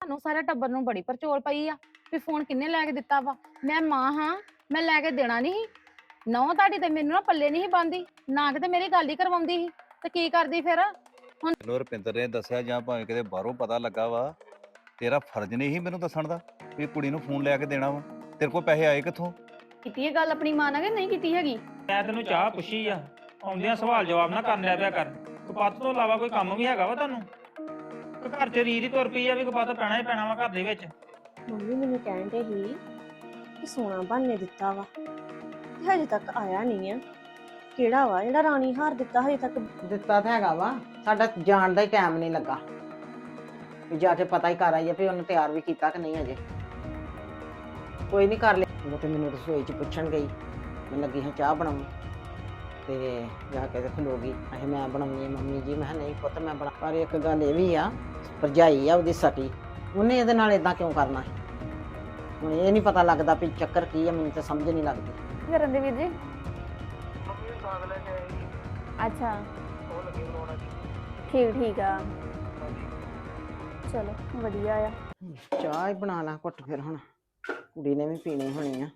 ਤੁਹਾਨੂੰ ਸਾਰੇ ਟੱਬਰ ਨੂੰ ਬੜੀ ਪਰਚੋਲ ਪਈ ਆ ਵੀ ਫੋਨ ਕਿੰਨੇ ਲੈ ਕੇ ਦਿੱਤਾ ਵਾ। ਮੈਂ ਮਾਂ ਹਾਂ ਮੈਂ ਲੈ ਕੇ ਦੇਣਾ ਨਹੀਂ ਨੌ ਤੁਹਾਡੀ ਤੇ ਮੈਨੂੰ ਨਾ ਪੱਲੇ ਨਹੀਂ ਬੰਦੀ ਨਾ ਕਿਤੇ ਮੇਰੀ ਗੱਲ ਹੀ ਕਰਵਾਉਂਦੀ ਸੀ। ਤੇ ਕੀ ਕਰਦੀ ਫਿਰ? ਚਲੋ ਰੁਪਿੰਦਰ ਨੇ ਦੱਸਿਆ ਜਾਂ ਭਾਵੇਂ ਕਿਤੇ ਬਾਹਰੋਂ ਪਤਾ ਲੱਗਾ ਵਾ ਤੇਰਾ ਫਰਜ਼ ਨਹੀਂ ਸੀ ਮੈਨੂੰ ਦੱਸਣ ਦਾ ਵੀ ਕੁੜੀ ਨੂੰ ਫੋਨ ਲਿਆ ਕੇ ਦੇਣਾ ਵਾ। ਤੇਰੇ ਕੋਲ ਪੈਸੇ ਆਏ ਕਿੱਥੋਂ? ਕੀਤੀ ਇਹ ਗੱਲ ਆਪਣੀ ਮਾਂ ਨਾਲ ਕਿ ਨਹੀਂ ਕੀਤੀ ਹੈਗੀ? ਮੈਂ ਤੈਨੂੰ ਚਾਹ ਪੁੱਛੀ ਆ ਆਉਂਦਿਆਂ ਸਵਾਲ ਜਵਾਬ ਨਾ ਕਰਨ ਲਿਆ ਪਿਆ ਕਰ। ਕਪੱਤ ਤੋਂ ਇਲਾਵਾ ਕੋਈ ਕੰਮ ਵੀ ਹੈਗਾ ਵਾ ਤੁਹਾਨੂੰ? ਘਰ 'ਚ ਰੀਤ ਹੀ ਤੁਰ ਪਈ ਆ ਵੀ ਕਪੱਤ ਪੈਣਾ ਹੀ ਪੈਣਾ ਵਾ ਘਰ ਦੇ ਵਿੱਚ। ਮੰਮੀ ਮੈਨੂੰ ਕਹਿੰਦੇ ਸੀ ਕਿ ਸੋਨਾ ਬਣਨੇ ਦਿੱਤਾ ਵਾ। ਤੇ ਹਜੇ ਤੱਕ ਆਇਆ ਨਹੀਂ ਆ। ਕਿਹੜਾ ਵਾ? ਜਿਹੜਾ ਰਾਣੀ ਹਾਰ ਦਿੱਤਾ ਹਜੇ ਤੱਕ। ਦਿੱਤਾ ਤਾਂ ਹੈਗਾ ਵਾ। ਸਾਡਾ ਜਾਣ ਦਾ ਹੀ ਟਾਈਮ ਨਹੀਂ ਲੱਗਾ। ਵੀ ਜਾ ਕੇ ਪਤਾ ਹੀ ਕਰ ਆਈਏ ਵੀ ਉਹਨੇ ਤਿਆਰ ਵੀ ਕੀਤਾ ਕਿ ਨਹੀਂ ਅਜੇ ਕੋਈ ਨਹੀਂ ਕਰ ਲਿਆ। ਉਹ ਤੇ ਮੈਨੂੰ ਰਸੋਈ 'ਚ ਪੁੱਛਣ ਗਈ। ਮੈਂ ਲੱਗੀ ਹਾਂ ਚਾਹ ਬਣਾਉਣ। ਤੇ ਜਾ ਕੇ ਤੇ ਖਲੋਗੀ ਅਹੇ ਮੈਂ ਬਣਾਉਣੀ ਹੈ ਮੰਮੀ ਜੀ। ਮੈਂ ਕਿਹਾ ਨਹੀਂ ਪੁੱਤ ਮੈਂ ਬਣਾ ਪਰ ਇੱਕ ਗੱਲ ਇਹ ਵੀ ਆ ਭਰਜਾਈ ਆ ਉਹਦੀ ਸਕੀ। ਉਹਨੇ ਇਹਦੇ ਨਾਲ ਇਦਾਂ ਕਿਉਂ ਕਰਨਾ ਹੈ ਹੁਣ ਇਹ ਨਹੀਂ ਪਤਾ ਲੱਗਦਾ ਵੀ ਚੱਕਰ ਕੀ ਹੈ ਮੈਨੂੰ ਤਾਂ ਸਮਝ ਨਹੀਂ ਲੱਗਦੀ। ਕੀ ਕਰਨ ਦੇ ਵੀਰ ਜੀ? ਅੱਛਾ। ਠੀਕ ਠੀਕ ਆ। ਚਲੋ ਵਧੀਆ ਆ। ਚਾਹ ਹੀ ਬਣਾ ਲਾ ਘੁੱਟ ਫਿਰ ਹੁਣ। ਕੁੜੀ ਨੇ ਵੀ ਪੀਣੀ ਹੋਣੀ ਆ।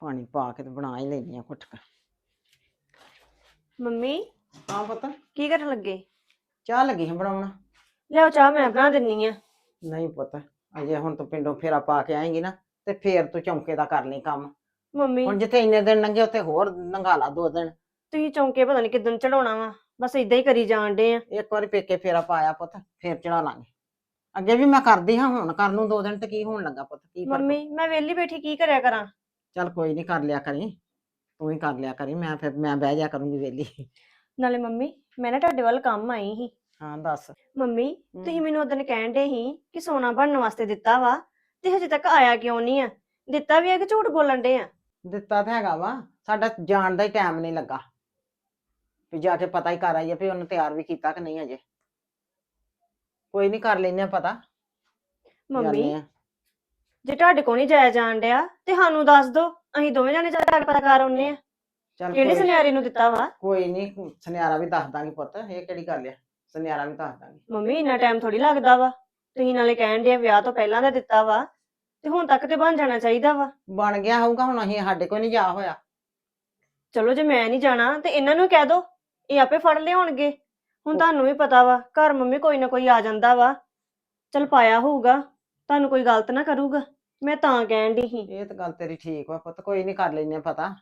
ਪਾਣੀ ਪਾ ਕੇ ਤੇ ਬਣਾ ਹੀ ਲੈਣੀ ਆ ਘੁੱਟ ਕੇ। ਮੰਮੀ? ਹਾਂ ਪੁੱਤ। ਕੀ ਕਰਨ ਲੱਗੇ? ਚਾਹ ਲੱਗੀ ਹਾਂ ਬਣਾਉਣ। ਲਿਆਓ ਚਾਹ ਮੈਂ ਬਣਾ ਦਿੰਨੀ ਆ। ਨਹੀਂ ਪੁੱਤ ਅਜੇ ਹੁਣ ਤੂੰ ਪਿੰਡੋਂ ਫੇਰਾ ਪਾ ਕੇ ਆਏਂਗੀ ਨਾ ਤੇ ਫੇਰ ਤੂੰ ਚੌਂਕੇ ਦਾ ਕਰ ਲਈ ਕੰਮ। ਮੰਮੀ। ਹੁਣ ਜਿੱਥੇ ਇੰਨੇ ਦਿਨ ਲੰਘੇ ਉੱਥੇ ਹੋਰ ਲੰਘਾ ਲਾ ਦੋ ਦਿਨ। ਤੁਸੀਂ ਚੌਂਕੇ ਪਤਾ ਨਹੀਂ ਕਿਦਾਂ ਚੜਾਉਣਾ ਵਾ ਬਸ ਇਦਾਂ ਹੀ ਕਰੀ ਜਾਣ ਡੇ ਆ। ਇੱਕ ਵਾਰੀ ਪੇਕੇ ਫੇਰਾ ਪਾਇਆ ਪੁੱਤ ਫੇਰ ਚੜਾ ਲਾਂਗੇ। ਅੱਗੇ ਵੀ ਮੈਂ ਕਰਦੀ ਹਾਂ ਹੁਣ ਕਰਨ ਨੂੰ ਦੋ ਦਿਨ ਤੇ ਕੀ ਹੋਣ ਲੱਗਾ ਪੁੱਤ ਕੀ ਫ਼ਰਕ ਮੰਮੀ ਮੈਂ ਵਿਹਲੀ ਬੈਠੀ ਕੀ ਕਰਿਆ ਕਰਾਂ? ਚੱਲ ਕੋਈ ਨਹੀਂ ਕਰ ਲਿਆ ਕਰੀ ਤੂੰ ਹੀ ਕਰ ਲਿਆ ਕਰੀ ਮੈਂ ਫਿਰ ਮੈਂ ਬਹਿ ਜਾ ਕਰੂੰਗੀ ਵੇਲੀ ਨਾਲੇ ਮੰਮੀ ਮੈਂ ਨਾ ਤੁਹਾਡੇ ਵੱਲ ਕੰਮ ਆਈ ਸੀ। ਹਾਂ ਦੱਸ। ਮੰਮੀ ਤੁਸੀਂ ਮੈਨੂੰ ਉਦੋਂ ਕਹਿਣ ਡੇ ਸੀ ਕਿ ਸੋਨਾ ਬਣਨ ਵਾਸਤੇ ਦਿੱਤਾ ਵਾ ਤੇ ਹਜੇ ਤੱਕ ਆਇਆ ਕਿਉਂ ਨਹੀਂ ਆ? ਦਿੱਤਾ ਵੀ ਆ ਕਿ ਝੂਠ ਬੋਲਣ ਡੇ ਆ? ਦਿੱਤਾ ਤਾਂ ਹੈਗਾ ਵਾ ਸਾਡਾ ਜਾਣ ਦਾ ਹੀ ਟਾਈਮ ਨਹੀਂ ਲੱਗਾ। ਵੀ ਜਾ ਕੇ ਪਤਾ ਹੀ ਕਰ ਆਈਏ ਵੀ ਉਹਨੇ ਤਿਆਰ ਵੀ ਕੀਤਾ ਕਿ ਨਹੀਂ ਅਜੇ ਕੋਈ ਨਹੀਂ ਕਰ ਲੈਨੇ ਆ ਪਤਾ। ਮੰਮੀ ਜਾਂਦੇ ਆ। ਜੇ ਤੁਹਾਡੇ ਕੋਲ ਨਹੀਂ ਜਾਇਆ ਜਾਣ ਡਿਆ ਤੇ ਸਾਨੂੰ ਦੱਸ ਦੋ ਅਸੀਂ ਦੋਵੇਂ ਜਾਣੇ ਜਾ ਕੇ ਪਤਾ ਕਰ ਆਉਨੇ ਆ। ਚੱਲ ਕਿਹੜੇ ਕੋਈ- ਸੁਨਿਆਰੇ ਨੂੰ ਦਿੱਤਾ ਵਾ? ਕੋਈ ਨਹੀਂ ਸੁਨਿਆਰਾ ਵੀ ਦੱਸ ਦਾਂਗੇ ਪੁੱਤ ਇਹ ਕਿਹੜੀ ਗੱਲ ਆ? ਸੁਨਿਆਰਾ ਵੀ ਦੱਸ ਦਾਂਗੇ। ਮੰਮੀ ਇੰਨਾ ਟਾਈਮ ਥੋੜੀ ਲੱਗਦਾ ਵਾ। ਤੁਸੀਂ ਨਾਲੇ ਕਹਿਣ ਡਿਆ ਵਿਆਹ ਤੋਂ ਪਹਿਲਾਂ ਦਾ ਦਿੱਤਾ ਵਾ ਤੇ ਹੁਣ ਤੱਕ ਤੇ ਬਣ ਜਾਣਾ ਚਾਹੀਦਾ ਵਾ। ਬਣ ਗਿਆ ਹੋਊਗਾ ਹੁਣ ਅਸੀਂ ਸਾਡੇ ਕੋਲ ਨਹੀਂ ਜਾ ਹੋਇਆ। ਚਲੋ ਜੇ ਮੈਂ ਨਹੀਂ ਜਾਣਾ ਤੇ ਇਹਨਾਂ ਨੂੰ ਕਹਿ ਦੋ ਇਹ ਆਪੇ ਫੜ ਲਿਆਉਣਗੇ। ਹੁਣ ਤੁਹਾਨੂੰ ਵੀ ਪਤਾ ਵਾ ਘਰ ਮੰਮੀ ਕੋਈ ਨਾ ਕੋਈ ਆ ਜਾਂਦਾ ਵਾ। ਚਲ ਪਾਇਆ ਹੋਊਗਾ ਤੁਹਾਨੂੰ ਕੋਈ ਗਲਤ ਨਾ ਕਰੂਗਾ ਮੈਂ ਤਾਂ ਕਹਿਣ ਦੀ ਸੀ। ਇਹ ਤਾਂ ਗੱਲ ਤੇਰੀ ਠੀਕ ਵਾ ਪੁੱਤ ਕੋਈ ਨਹੀਂ ਕਰ ਲੈਨੇ ਪਤਾ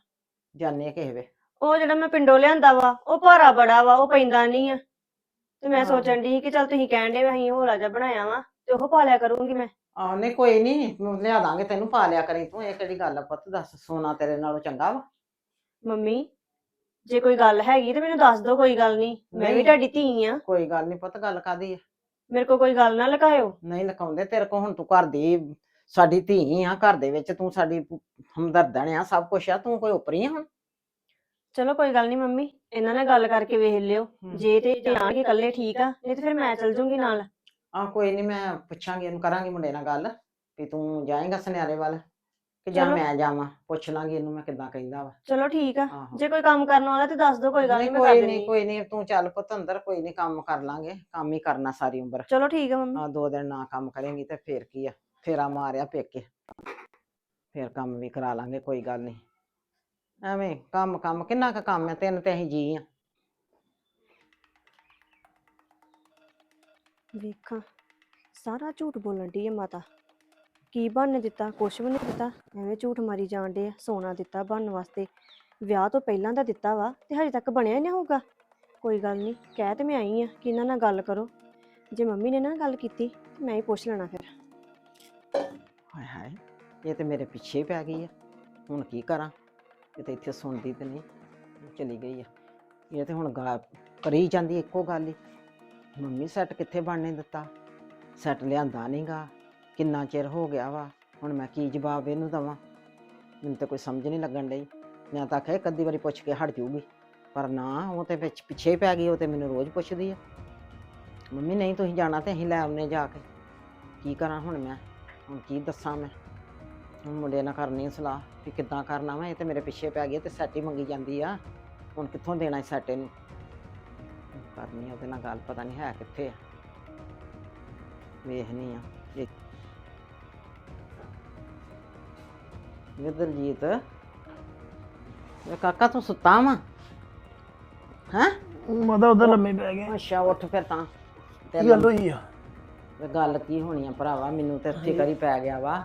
ਜਾਣੇ ਕਿਸੇ ਵੇ। ਉਹ ਜਿਹੜਾ ਮੈਂ ਪਿੰਡੋਂ ਲਿਆਂਦਾ ਵਾ ਉਹ ਭਾਰਾ ਬੜਾ ਵਾ ਉਹ ਪੈਂਦਾ ਨਹੀਂ ਆ। ਤੇ ਮੈਂ ਹਾਂ। ਸੋਚਣ ਦੀ ਕਿ ਚਲ ਤੁਸੀਂ ਕਹਿਣ ਦੇ ਅਸੀਂ ਹੋਲਾ ਜਿਹਾ ਬਣਾਇਆ ਵਾ ਤੇ ਉਹ ਪਾ ਲਿਆ ਕਰੂੰਗੀ ਮੈਂ। ਆਹ ਨਹੀਂ ਕੋਈ ਨਹੀਂ ਲਿਆ ਦਾਂਗੇ ਤੈਨੂੰ ਪਾ ਲਿਆ ਕਰੀ ਤੂੰ ਇਹ ਕਿਹੜੀ ਗੱਲ ਆ ਪੁੱਤ ਦੱਸ ਸੋਨਾ ਤੇਰੇ ਨਾਲੋਂ ਚੰਗਾ ਵਾ। ਮੰਮੀ ਜੇ ਕੋਈ ਗੱਲ ਹੈਗੀ ਤੇ ਮੈਨੂੰ ਦੱਸ ਦਿਓ ਕੋਈ ਗੱਲ ਨਹੀਂ ਮੈਂ ਵੀ ਨਹੀਂ। ਤੁਹਾਡੀ ਧੀ ਆ। ਕੋਈ ਗੱਲ ਨਹੀਂ ਪੁੱਤ ਗੱਲ ਕਾਦੀ ਆ? ਮੇਰੇ ਕੋਲ ਕੋਈ ਗੱਲ ਨਾ ਲਗਾਇਓ ਨਹੀਂ ਲਕਾਉਂਦੇ ਤੇਰੇ ਕੋ ਹੁਣ ਤੂੰ ਘਰ ਦੀ ਸਾਡੀ ਧੀ ਆ ਘਰ ਦੇ ਵਿੱਚ ਤੂੰ ਸਾਡੀ ਹਮਦਰਦਣ ਆ ਸਭ ਕੁਛ ਆ ਤੂੰ ਕੋਈ ਉਪਰੀ ਆ ਹੁਣ? ਚਲੋ ਕੋਈ ਗੱਲ ਨਹੀਂ ਮੰਮੀ ਇਹਨਾਂ ਨਾਲ ਗੱਲ ਕਰਕੇ ਵੇਖ ਲਿਓ। ਜੇ ਤੇ ਜਾਣਗੇ ਇਕੱਲੇ ਠੀਕ ਆ ਨਹੀਂ ਤੇ ਫਿਰ ਮੈਂ ਚਲ ਜੂੰਗੀ ਨਾਲ। ਆ ਕੋਈ ਨਹੀਂ ਮੈਂ ਪੁੱਛਾਂਗੀ ਇਹਨੂੰ ਕਰਾਂਗੀ ਮੁੰਡੇ ਨਾਲ ਗੱਲ ਵੀ ਤੂੰ ਜਾਏਂਗਾ ਸੁਨਿਆਰੇ ਵੱਲ ਕਿ ਜਾਂ ਚਲੋ। ਮੈਂ ਜਾਵਾਂ ਪੁੱਛ ਲਾਂਗੀ ਇਹਨੂੰ ਮੈਂ ਕਿੱਦਾਂ ਕਹਿੰਦਾ ਵਾ। ਚਲੋ ਠੀਕ ਆ ਆਹੋ। ਜੇ ਕੋਈ ਕੰਮ ਕਰਨ ਵਾਲਾ ਤੇ ਦੱਸ ਦਿਓ ਕੋਈ ਗੱਲ ਨਹੀਂ ਮੈਂ ਕਰ ਕੋਈ ਦਿੰਦੀ ਨਹੀਂ ਕੋਈ ਨਹੀਂ ਤੂੰ ਚੱਲ ਪੁੱਤ ਅੰਦਰ ਕੋਈ ਨਹੀਂ ਕੰਮ ਕਰ ਲਾਂਗੇ ਕੰਮ ਹੀ ਕਰਨਾ ਸਾਰੀ ਉਮਰ। ਚਲੋ ਠੀਕ ਆ ਮੰਮੀ। ਆ ਦੋ ਦਿਨ ਨਾ ਕੰਮ ਕਰੇਂਗੀ ਤੇ ਫੇਰ ਕੀ ਆ ਫੇਰਾ ਮਾਰਿਆ ਪੇਕੇ। ਫੇਰ ਕੰਮ ਵੀ ਕਰਾ ਲਾਂਗੇ ਕੋਈ ਗੱਲ ਨਹੀਂ ਐਵੇਂ ਕੰਮ ਕੰਮ ਕਿੰਨਾ ਕੁ ਕੰਮ ਹੈ ਤਿੰਨ ਤੇ ਅਸੀਂ ਜੀ ਆ। ਵੇਖਾਂ ਸਾਰਾ ਝੂਠ ਬੋਲਣ ਦੀ ਹੈ ਮਾਤਾ। ਕੀ ਬਣਨ ਦਿੱਤਾ ਕੁਛ ਵੀ ਨਹੀਂ ਦਿੱਤਾ ਐਵੇਂ ਝੂਠ ਮਾਰੀ ਜਾਣ ਦੇ ਸੋਨਾ ਦਿੱਤਾ ਬਣਨ ਵਾਸਤੇ। ਵਿਆਹ ਤੋਂ ਪਹਿਲਾਂ ਦਾ ਦਿੱਤਾ ਵਾ ਤੇ ਹਜੇ ਤੱਕ ਬਣਿਆ ਹੀ ਨਹੀਂ ਹੋਊਗਾ। ਕੋਈ ਗੱਲ ਨਹੀਂ ਕਹਿ ਤੇ ਮੈਂ ਆਈ ਆ ਕਿ ਇਹਨਾਂ ਨਾਲ ਗੱਲ ਕਰੋ। ਜੇ ਮੰਮੀ ਨੇ ਨਾ ਗੱਲ ਕੀਤੀ ਤੇ ਮੈਂ ਹੀ ਪੁੱਛ ਲੈਣਾ ਫਿਰ। ਹਾਏ ਹਾਏ ਇਹ ਤੇ ਮੇਰੇ ਪਿੱਛੇ ਹੀ ਪੈ ਗਈ ਆ। ਹੁਣ ਕੀ ਕਰਾਂ? ਇਹ ਤੇ ਇੱਥੇ ਸੁਣਦੀ ਤੇ ਨਹੀਂ ਚਲੀ ਗਈ ਆ। ਇਹ ਤੇ ਹੁਣ ਗਾ ਕਰੀ ਜਾਂਦੀ ਇੱਕੋ ਗੱਲ ਹੀ। ਮੰਮੀ ਸੈੱਟ ਕਿੱਥੇ ਬਣਨੇ ਦਿੱਤਾ? ਸੈੱਟ ਲਿਆਂਦਾ ਨਹੀਂਗਾ ਕਿੰਨਾ ਚਿਰ ਹੋ ਗਿਆ ਵਾ? ਹੁਣ ਮੈਂ ਕੀ ਜਵਾਬ ਇਹਨੂੰ ਦਵਾਂ? ਮੈਨੂੰ ਤਾਂ ਕੋਈ ਸਮਝ ਨਹੀਂ ਲੱਗਣ ਡਈ। ਮੈਂ ਤਾਂ ਆਖਿਆ ਇੱਕ ਅੱਧੀ ਵਾਰੀ ਪੁੱਛ ਕੇ ਹਟ ਜਾਊਗੀ ਪਰ ਨਾ, ਉਹ ਤੇ ਵਿੱਚ ਪਿੱਛੇ ਪੈ ਗਈ, ਉਹ ਤੇ ਮੈਨੂੰ ਰੋਜ਼ ਪੁੱਛਦੀ ਆ। ਮੰਮੀ, ਨਹੀਂ, ਤੁਸੀਂ ਜਾਣਾ ਤੇ ਅਸੀਂ ਲੈ ਆਉਨੇ ਜਾ ਕੇ। ਕੀ ਕਰਾਂ ਹੁਣ ਮੈਂ? ਹੁਣ ਕੀ ਦੱਸਾਂ ਮੈਂ? ਹੁਣ ਮੁੰਡੇ ਨਾਲ ਕਰਨੀ ਸਲਾਹ। ਵੀ ਕਿੱਦਾਂ ਕਰਨਾ ਵਾ ਇਹ ਤੇ ਮੇਰੇ ਪਿੱਛੇ ਪੈ ਗਈ ਤੇ ਸੈਟ ਹੀ ਮੰਗੀ ਜਾਂਦੀ ਆ। ਹੁਣ ਕਿੱਥੋਂ ਦੇਣਾ ਸੈਟ ਇਹਨੂੰ? ਕਰਨੀ ਆ ਉਹਦੇ ਨਾਲ ਗੱਲ ਪਤਾ ਨਹੀਂ ਹੈ ਕਿੱਥੇ ਆ। ਵੇਖਨੀ ਆ ਇਹ ਦਲਜੀਤ ਇਹ ਕਾਕਾ ਤੂੰ ਸੁੱਤਾ ਵਾ? ਹੈਂ? ਮਾਤਾ ਉਧਰ ਲੰਮੇ ਪੈ ਗਏ। ਅੱਛਾ ਉੱਠ ਫਿਰ ਤਾਂ। ਕੀ ਗੱਲ ਹੋਈ ਆ? ਗੱਲ ਕੀ ਹੋਣੀ ਆ ਭਰਾਵਾ ਮੈਨੂੰ ਤੇ ਫਿਕਰ ਹੀ ਪੈ ਗਿਆ ਵਾ।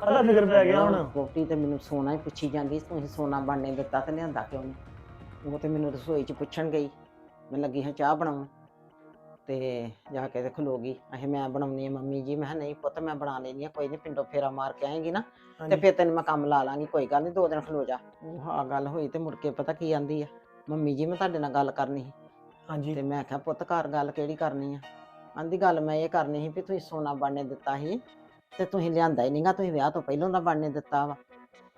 ਕਾਹਦਾ ਫਿਕਰ ਪੈ ਗਿਆ ਹੁਣ। ਕੋਟੀ ਤੇ ਮੈਨੂੰ ਸੋਨਾ ਹੀ ਪੁੱਛੀ ਜਾਂਦੀ ਤੁਸੀਂ ਸੋਨਾ ਬਣਨੇ ਦਿੱਤਾ ਤੇ ਲਿਆਂਦਾ ਕਿਉਂ ਨਹੀਂ ਉਹ ਤੇ ਮੈਨੂੰ ਰਸੋਈ 'ਚ ਪੁੱਛਣ ਗਈ ਮੈਂ ਲੱਗੀ ਹਾਂ ਚਾਹ ਬਣਾਉਣ। ਤੇ ਜਾ ਕੇ ਤੇ ਖਲੋ ਗਈ। ਅਹੇ ਮੈਂ ਬਣਾਉਣੀ ਆ ਮੰਮੀ ਜੀ। ਮੈਂ ਕਿਹਾ ਨਹੀਂ ਪੁੱਤ ਮੈਂ ਬਣਾ ਲੈਣੀ ਆ ਕੋਈ ਨਹੀਂ ਪਿੰਡੋਂ ਫੇਰਾ ਮਾਰ ਕੇ ਆਏਗੀ ਨਾ ਤੇ ਹਾਂਜੀ। ਫਿਰ ਤੈਨੂੰ ਮੈਂ ਕੰਮ ਲਾ ਲਾਂਗੀ ਕੋਈ ਗੱਲ ਨਹੀਂ ਦੋ ਦਿਨ ਖਲੋ ਜਾ। ਉਹ ਆ ਗੱਲ ਹੋਈ ਤੇ ਮੁੜ ਕੇ ਪਤਾ ਕੀ ਆਂਦੀ ਆ ਮੰਮੀ ਜੀ ਮੈਂ ਤੁਹਾਡੇ ਨਾਲ ਗੱਲ ਕਰਨੀ ਸੀ। ਹਾਂਜੀ। ਤੇ ਮੈਂ ਕਿਹਾ ਪੁੱਤ ਘਰ ਗੱਲ ਕਿਹੜੀ ਕਰਨੀ ਆ? ਆਂਦੀ ਗੱਲ ਮੈਂ ਇਹ ਕਰਨੀ ਸੀ ਵੀ ਤੁਸੀਂ ਸੋਨਾ ਬਣਨੇ ਦਿੱਤਾ ਸੀ। ਤੇ ਤੁਸੀਂ ਲਿਆਂਦਾ ਹੀ ਨਹੀਂਗਾ ਤੁਸੀਂ ਵਿਆਹ ਤੋਂ ਪਹਿਲਾਂ ਦਾ ਬਣਨੇ ਦਿੱਤਾ ਵਾ।